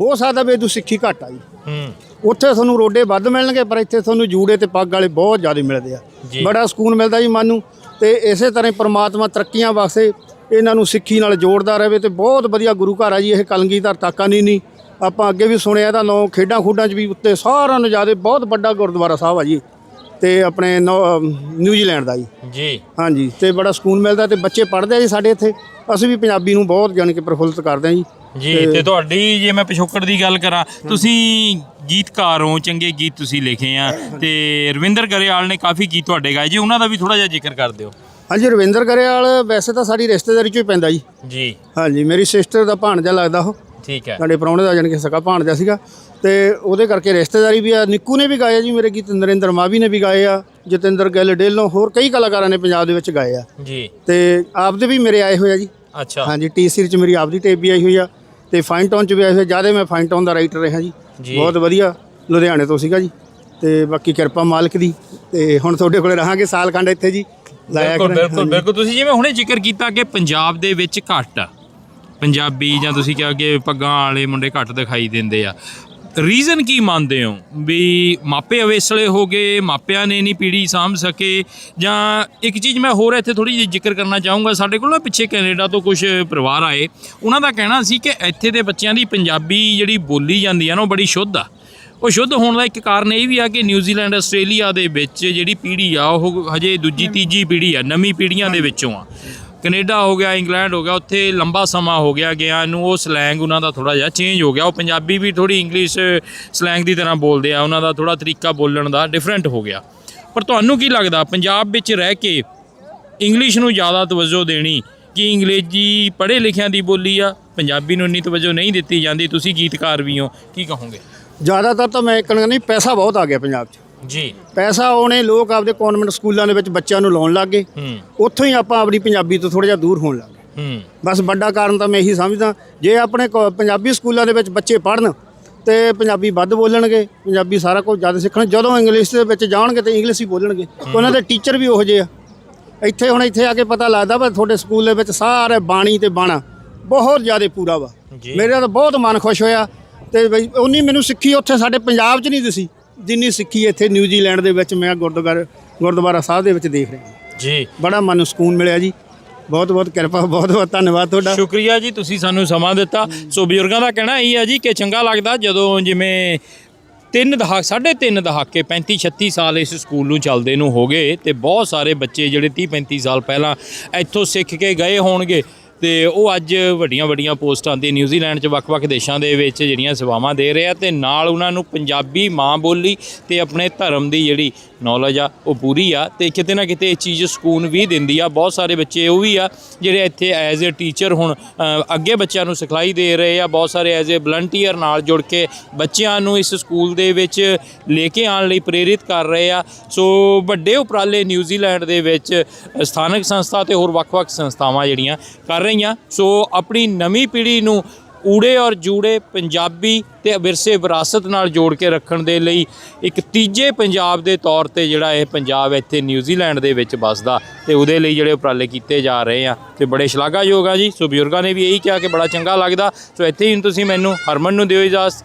[SPEAKER 4] ਹੋ ਸਕਦਾ ਵੀ ਇਹਦੂ ਸਿੱਖੀ ਘੱਟ ਆ ਜੀ।
[SPEAKER 1] ਹੂੰ।
[SPEAKER 4] ਉੱਥੇ ਤੁਹਾਨੂੰ ਰੋਡੇ ਵੱਧ ਮਿਲਣਗੇ ਪਰ ਇੱਥੇ ਤੁਹਾਨੂੰ ਜੂੜੇ ਤੇ ਪੱਗ ਵਾਲੇ ਬਹੁਤ ਜ਼ਿਆਦਾ ਮਿਲਦੇ ਆ। ਬੜਾ ਸਕੂਨ ਮਿਲਦਾ ਜੀ ਮਨ ਨੂੰ। ਤੇ ਇਸੇ ਤਰ੍ਹਾਂ ਹੀ ਪ੍ਰਮਾਤਮਾ ਤਰੱਕੀਆਂ ਵਾਸਤੇ ਇਹਨਾਂ ਨੂੰ ਸਿੱਖੀ ਨਾਲ ਜੋੜਦਾ ਰਹੇ ਤੇ ਬਹੁਤ ਵਧੀਆ ਗੁਰੂ ਘਰ ਆ ਜੀ ਇਹ ਕਲਗੀਧਰ ਤਾਕਾ ਨਹੀਂ ਨਹੀਂ ਆਪਾਂ ਅੱਗੇ ਵੀ ਸੁਣਿਆ ਇਹਦਾ ਨਾਂ ਖੇਡਾਂ ਖੂਡਾਂ 'ਚ ਵੀ ਉੱਤੇ ਸਾਰਿਆਂ ਨੂੰ ਜ਼ਿਆਦਾ ਬਹੁਤ ਵੱਡਾ ਗੁਰਦੁਆਰਾ ਸਾਹਿਬ ਆ ਜੀ ਤੇ ਆਪਣੇ ਨਿਊਜ਼ੀਲੈਂਡ ਦਾ ਜੀ।
[SPEAKER 1] ਜੀ।
[SPEAKER 4] ਹਾਂਜੀ ਤੇ ਬੜਾ ਸਕੂਨ ਮਿਲਦਾ ਤੇ ਬੱਚੇ ਪੜ੍ਹਦੇ ਆ ਜੀ ਸਾਡੇ ਇੱਥੇ। ਅਸੀਂ ਵੀ ਪੰਜਾਬੀ ਨੂੰ ਬਹੁਤ ਜਾਣੀ ਕਿ ਪ੍ਰਫੁੱਲਤ ਕਰਦੇ ਆ ਜੀ।
[SPEAKER 1] ਜੀ ਤੇ ਤੁਹਾਡੀ ਜੇ ਮੈਂ ਪਿਛੋਕੜ ਦੀ ਗੱਲ ਕਰਾਂ ਤੁਸੀਂ ਗੀਤਕਾਰ ਹੋ ਚੰਗੇ ਗੀਤ ਤੁਸੀਂ ਲਿਖੇ ਆ ਤੇ ਰਵਿੰਦਰ ਗਰੇਵਾਲ ਨੇ ਕਾਫੀ ਗੀਤ ਤੁਹਾਡੇ ਗਾਏ। ਜੀ ਉਹਨਾਂ ਦਾ ਵੀ ਥੋੜਾ ਜਿਹਾ ਜ਼ਿਕਰ ਕਰ ਦਿਓ।
[SPEAKER 4] ਹਾਂਜੀ ਰਵਿੰਦਰ ਗਰੇਵਾਲ ਵੈਸੇ ਤਾਂ ਸਾਡੀ ਰਿਸ਼ਤੇਦਾਰੀ 'ਚ ਹੀ ਪੈਂਦਾ ਜੀ।
[SPEAKER 1] ਜੀ।
[SPEAKER 4] ਹਾਂਜੀ ਮੇਰੀ ਸਿਸਟਰ ਦਾ ਭਾਣਜਾ ਲੱਗਦਾ ਉਹ।
[SPEAKER 1] ਠੀਕ ਹੈ।
[SPEAKER 4] ਸਾਡੇ ਪ੍ਰਾਹੁਣੇ ਦਾ ਕਿ ਸਕਾ ਭਾਣਜਾ ਸੀਗਾ। ਤੇ ਉਹਦੇ ਕਰਕੇ ਰਿਸ਼ਤੇਦਾਰੀ ਵੀ ਆ। ਨਿੱਕੂ ਨੇ ਵੀ ਗਾਏ ਆ ਜੀ ਮੇਰੇ ਗੀਤ। ਨਰਿੰਦਰ ਮਾਵੀ ਨੇ ਵੀ ਗਾਏ ਆ। ਜਤਿੰਦਰ ਗਿੱਲ ਡੇਲੋਂ ਹੋਰ ਕਈ ਕਲਾਕਾਰਾਂ ਨੇ ਪੰਜਾਬ ਦੇ ਵਿੱਚ ਗਾਏ ਆ।
[SPEAKER 1] ਜੀ।
[SPEAKER 4] ਤੇ ਆਪਦੇ ਵੀ ਮੇਰੇ ਆਏ ਹੋਏ ਆ ਜੀ।
[SPEAKER 1] ਅੱਛਾ।
[SPEAKER 4] ਹਾਂਜੀ ਟੀ ਸੀਰ 'ਚ ਮੇਰੀ ਆਪਦੀ ਟੇਪ ਵੀ ਆਈ ਹੋਈ ਆ। ਤੇ ਫਾਈਨ ਟਾਊਨ 'ਚ ਵੀ ਹੋਏ ਜ਼ਿਆਦਾ ਮੈਂ ਫਾਈਨ ਟਾਊਨ ਦਾ ਰਾਈਟਰ ਰਿਹਾ ਜੀ। ਬਹੁਤ ਵਧੀਆ ਲੁਧਿਆਣੇ ਤੋਂ ਸੀਗਾ ਜੀ। ਤੇ ਬਾਕੀ ਕਿਰਪਾ ਮਾਲਕ ਦੀ। ਤੇ ਹੁਣ ਤੁਹਾਡੇ ਕੋਲੇ ਰਹਾਂਗੇ ਸਾਲ ਖੰਡ ਇੱਥੇ ਜੀ।
[SPEAKER 1] ਬਿਲਕੁਲ। ਬਿਲਕੁਲ ਬਿਲਕੁਲ। ਤੁਸੀਂ ਜਿਵੇਂ ਹੁਣੇ ਜ਼ਿਕਰ ਕੀਤਾ ਕਿ ਪੰਜਾਬ ਦੇ ਵਿੱਚ ਘੱਟ ਆ। ਪੰਜਾਬੀ ਜਾਂ ਤੁਸੀਂ ਕਿਹਾ ਕਿ ਪੱਗਾਂ ਵਾਲੇ ਮੁੰਡੇ ਘੱਟ ਦਿਖਾਈ ਦਿੰਦੇ ਆ। ਰੀਜ਼ਨ ਕੀ ਮੰਨਦੇ ਹੋ? ਵੀ ਮਾਪੇ ਅਵੇਸਲੇ ਹੋ ਗਏ ਮਾਪਿਆਂ ਨੇ ਨਹੀਂ ਪੀੜੀ ਸਾਂਭ ਸਕੇ ਜਾਂ ਇੱਕ ਚੀਜ਼ ਮੈਂ ਹੋਰ ਇੱਥੇ ਥੋੜੀ ਜਿਹੀ ਜ਼ਿਕਰ ਕਰਨਾ ਚਾਹੂੰਗਾ ਸਾਡੇ ਕੋਲ ਨਾ ਪਿੱਛੇ ਕੈਨੇਡਾ ਤੋਂ ਕੁਝ ਪਰਿਵਾਰ ਆਏ ਉਹਨਾਂ ਦਾ ਕਹਿਣਾ ਸੀ ਕਿ ਇੱਥੇ ਦੇ ਬੱਚਿਆਂ ਦੀ ਪੰਜਾਬੀ ਜਿਹੜੀ ਬੋਲੀ ਜਾਂਦੀ ਆ ਨਾ ਉਹ ਬੜੀ ਸ਼ੁੱਧ ਆ। ਉਹ ਸ਼ੁੱਧ ਹੋਣ ਦਾ ਇੱਕ ਕਾਰਨ ਇਹ ਵੀ ਆ ਕਿ ਨਿਊਜ਼ੀਲੈਂਡ ਆਸਟ੍ਰੇਲੀਆ ਦੇ ਵਿੱਚ ਜਿਹੜੀ ਪੀੜ੍ਹੀ ਆ ਉਹ ਹਜੇ ਦੂਜੀ ਤੀਜੀ ਪੀੜ੍ਹੀ ਆ ਨਵੀਂ ਪੀੜ੍ਹੀਆਂ ਦੇ ਵਿੱਚੋਂ ਆ। ਕੈਨੇਡਾ ਹੋ ਗਿਆ, ਇੰਗਲੈਂਡ ਹੋ ਗਿਆ, ਉੱਥੇ ਲੰਬਾ ਸਮਾਂ ਹੋ ਗਿਆ ਗਿਆ ਨੂੰ, ਉਹ ਸਲੈਂਗ ਉਹਨਾਂ ਦਾ ਥੋੜਾ ਜਿਹਾ ਚੇਂਜ ਹੋ ਗਿਆ। ਉਹ ਪੰਜਾਬੀ ਵੀ ਥੋੜੀ ਇੰਗਲਿਸ਼ ਸਲੈਂਗ ਦੀ ਤਰ੍ਹਾਂ ਬੋਲਦੇ ਆ, ਉਹਨਾਂ ਦਾ ਥੋੜਾ ਤਰੀਕਾ ਬੋਲਣ ਦਾ ਡਿਫਰੈਂਟ ਹੋ ਗਿਆ। ਪਰ ਤੁਹਾਨੂੰ ਕੀ ਲੱਗਦਾ, ਪੰਜਾਬ ਵਿੱਚ ਰਹਿ ਕੇ ਇੰਗਲਿਸ਼ ਨੂੰ ਜ਼ਿਆਦਾ ਤਵੱਜੋ ਦੇਣੀ ਕਿ ਅੰਗਰੇਜ਼ੀ ਪੜ੍ਹੇ ਲਿਖਿਆਂ ਦੀ ਬੋਲੀ ਆ? ਪੰਜਾਬੀ ਨੂੰ ਇੰਨੀ ਤਵੱਜੋ ਨਹੀਂ ਦਿੱਤੀ ਜਾਂਦੀ, ਤੁਸੀਂ ਗੀਤਕਾਰ ਵੀ ਹੋ, ਕੀ ਕਹੋਗੇ?
[SPEAKER 4] ਜ਼ਿਆਦਾਤਰ ਤਾਂ ਮੈਂ ਕਹਿਣਾ ਨਹੀਂ, ਪੈਸਾ ਬਹੁਤ ਆ ਗਿਆ ਪੰਜਾਬ 'ਚ।
[SPEAKER 1] ਜੀ।
[SPEAKER 4] ਪੈਸਾ ਆਉਣੇ ਲੋਕ ਆਪਦੇ ਕਨਵੈਂਟ ਸਕੂਲਾਂ ਦੇ ਵਿੱਚ ਬੱਚਿਆਂ ਨੂੰ ਲਾਉਣ ਲੱਗ ਗਏ। ਉੱਥੋਂ ਹੀ ਆਪਾਂ ਆਪਣੀ ਪੰਜਾਬੀ ਤੋਂ ਥੋੜਾ ਜਿਹਾ ਦੂਰ ਹੋਣ ਲੱਗ ਗਏ।
[SPEAKER 1] ਹੂੰ।
[SPEAKER 4] ਬਸ ਵੱਡਾ ਕਾਰਨ ਤਾਂ ਮੈਂ ਇਹੀ ਸਮਝਦਾ ਜੇ ਆਪਣੇ ਪੰਜਾਬੀ ਸਕੂਲਾਂ ਦੇ ਵਿੱਚ ਬੱਚੇ ਪੜ੍ਹਨ ਤੇ ਪੰਜਾਬੀ ਵੱਧ ਬੋਲਣਗੇ ਪੰਜਾਬੀ ਸਾਰਾ ਕੁਝ ਜ਼ਿਆਦਾ ਸਿੱਖਣ ਜਦੋਂ ਇੰਗਲਿਸ਼ ਦੇ ਵਿੱਚ ਜਾਣਗੇ ਤੇ ਇੰਗਲਿਸ਼ ਹੀ ਬੋਲਣਗੇ। ਉਹਨਾਂ ਦੇ ਟੀਚਰ ਵੀ ਉਹੋ ਜਿਹੇ ਆ। ਇੱਥੇ ਹੁਣ ਇੱਥੇ ਆ ਕੇ ਪਤਾ ਲੱਗਦਾ ਵਾ ਤੁਹਾਡੇ ਸਕੂਲ ਦੇ ਵਿੱਚ ਸਾਰੇ ਬਾਣੀ ਤੇ ਬਾਣਾ ਬਹੁਤ ਜ਼ਿਆਦਾ ਪੂਰਾ ਵਾ। ਮੇਰਾ ਤਾਂ ਬਹੁਤ ਮਨ ਖੁਸ਼ ਹੋਇਆ ਤੇ ਬਈ ਉਨੀ ਮੈਨੂੰ ਸਿੱਖੀ ਉੱਥੇ ਸਾਡੇ ਪੰਜਾਬ 'ਚ ਨਹੀਂ ਦਿਸੀ। ਜਿੰਨੀ ਸਿੱਖੀ ਇੱਥੇ ਨਿਊਜ਼ੀਲੈਂਡ ਦੇ ਵਿੱਚ ਮੈਂ ਗੁਰਦੁਆਰਾ ਗੁਰਦੁਆਰਾ ਸਾਹਿਬ ਦੇ ਵਿੱਚ ਦੇਖ ਰਿਹਾ
[SPEAKER 1] ਜੀ।
[SPEAKER 4] ਬੜਾ ਮਨ ਨੂੰ ਸਕੂਨ ਮਿਲਿਆ ਜੀ। ਬਹੁਤ ਬਹੁਤ ਕਿਰਪਾ ਬਹੁਤ ਬਹੁਤ ਧੰਨਵਾਦ ਤੁਹਾਡਾ।
[SPEAKER 1] ਸ਼ੁਕਰੀਆ ਜੀ ਤੁਸੀਂ ਸਾਨੂੰ ਸਮਾਂ ਦਿੱਤਾ। ਸੋ ਬਜ਼ੁਰਗਾਂ ਦਾ ਕਹਿਣਾ ਇਹੀ ਹੈ ਜੀ ਕਿ ਚੰਗਾ ਲੱਗਦਾ ਜਦੋਂ ਜਿਵੇਂ ਤਿੰਨ ਦਹਾਕ ਸਾਢੇ ਤਿੰਨ ਦਹਾਕੇ 35 36 ਸਾਲ ਇਸ ਸਕੂਲ ਨੂੰ ਚੱਲਦੇ ਨੂੰ ਹੋ ਗਏ ਤੇ ਬਹੁਤ ਸਾਰੇ ਬੱਚੇ ਜਿਹੜੇ 30 35 ਸਾਲ ਪਹਿਲਾਂ ਇੱਥੋਂ ਸਿੱਖ ਕੇ ਗਏ ਹੋਣਗੇ। ਤੇ ਉਹ ਅੱਜ ਵੱਡੀਆਂ ਵੱਡੀਆਂ ਪੋਸਟਾਂ ਤੇ ਨਿਊਜ਼ੀਲੈਂਡ 'ਚ ਵੱਖ-ਵੱਖ ਦੇਸ਼ਾਂ ਦੇ ਵਿੱਚ ਜਿਹੜੀਆਂ ਸੇਵਾਵਾਂ ਦੇ ਰਹੇ ਆ ਤੇ ਨਾਲ ਉਹਨਾਂ ਨੂੰ ਪੰਜਾਬੀ ਮਾਂ ਬੋਲੀ ਤੇ ਆਪਣੇ ਧਰਮ ਦੀ ਜਿਹੜੀ ਨੌਲੇਜ ਆ, ਉਹ ਪੂਰੀ ਆ ਤੇ ਕਿਤੇ ਨਾ ਕਿਤੇ ਇਹ ਚੀਜ਼ ਸਕੂਨ ਵੀ ਦਿੰਦੀ ਆ। ਬਹੁਤ ਸਾਰੇ ਬੱਚੇ ਉਹ ਵੀ ਆ ਜਿਹੜੇ ਇੱਥੇ ਐਜ਼ ਅ ਟੀਚਰ ਹੁਣ ਅੱਗੇ ਬੱਚਿਆਂ ਨੂੰ ਸਿਖਲਾਈ ਦੇ ਰਹੇ ਆ। ਬਹੁਤ ਸਾਰੇ ਐਜ਼ ਅ ਵਲੰਟੀਅਰ ਨਾਲ ਜੁੜ ਕੇ ਬੱਚਿਆਂ ਨੂੰ ਇਸ ਸਕੂਲ ਦੇ ਵਿੱਚ ਲੈ ਕੇ ਆਉਣ ਲਈ ਪ੍ਰੇਰਿਤ ਕਰ ਰਹੇ ਆ। ਸੋ ਵੱਡੇ ਉਪਰਾਲੇ ਨਿਊਜ਼ੀਲੈਂਡ ਦੇ ਵਿੱਚ ਸਥਾਨਕ ਸੰਸਥਾ ਤੇ ਹੋਰ ਵੱਖ-ਵੱਖ ਸੰਸਥਾਵਾਂ ਜਿਹੜੀਆਂ ਕਰ ਰਹੀਆਂ। ਸੋ ਆਪਣੀ ਨਵੀਂ ਪੀੜ੍ਹੀ ਨੂੰ ਊੜੇ ਔਰ ਜੂੜੇ ਪੰਜਾਬੀ ਤੇ ਵਿਰਸੇ ਵਿਰਾਸਤ ਨਾਲ ਜੋੜ ਕੇ ਰੱਖਣ ਦੇ ਲਈ ਇੱਕ ਤੀਜੇ ਪੰਜਾਬ ਦੇ ਤੌਰ ਤੇ ਜਿਹੜਾ ਇਹ ਪੰਜਾਬ ਇੱਥੇ ਨਿਊਜ਼ੀਲੈਂਡ ਦੇ ਵਿੱਚ ਵੱਸਦਾ ਤੇ ਉਹਦੇ ਲਈ ਜਿਹੜੇ ਉਪਰਾਲੇ ਕੀਤੇ ਜਾ ਰਹੇ ਆ ਤੇ ਬੜੇ ਸ਼ਲਾਘਾਯੋਗ ਆ ਜੀ। ਸੋ ਬਜ਼ੁਰਗਾਂ ਨੇ ਵੀ ਇਹੀ ਕਿਹਾ ਕਿ ਬੜਾ ਚੰਗਾ ਲੱਗਦਾ। ਸੋ ਇੱਥੇ ਹੀ ਤੁਸੀਂ ਮੈਨੂੰ ਹਰਮਨ ਨੂੰ ਦਿਓ ਇਜਾਜ਼ਤ।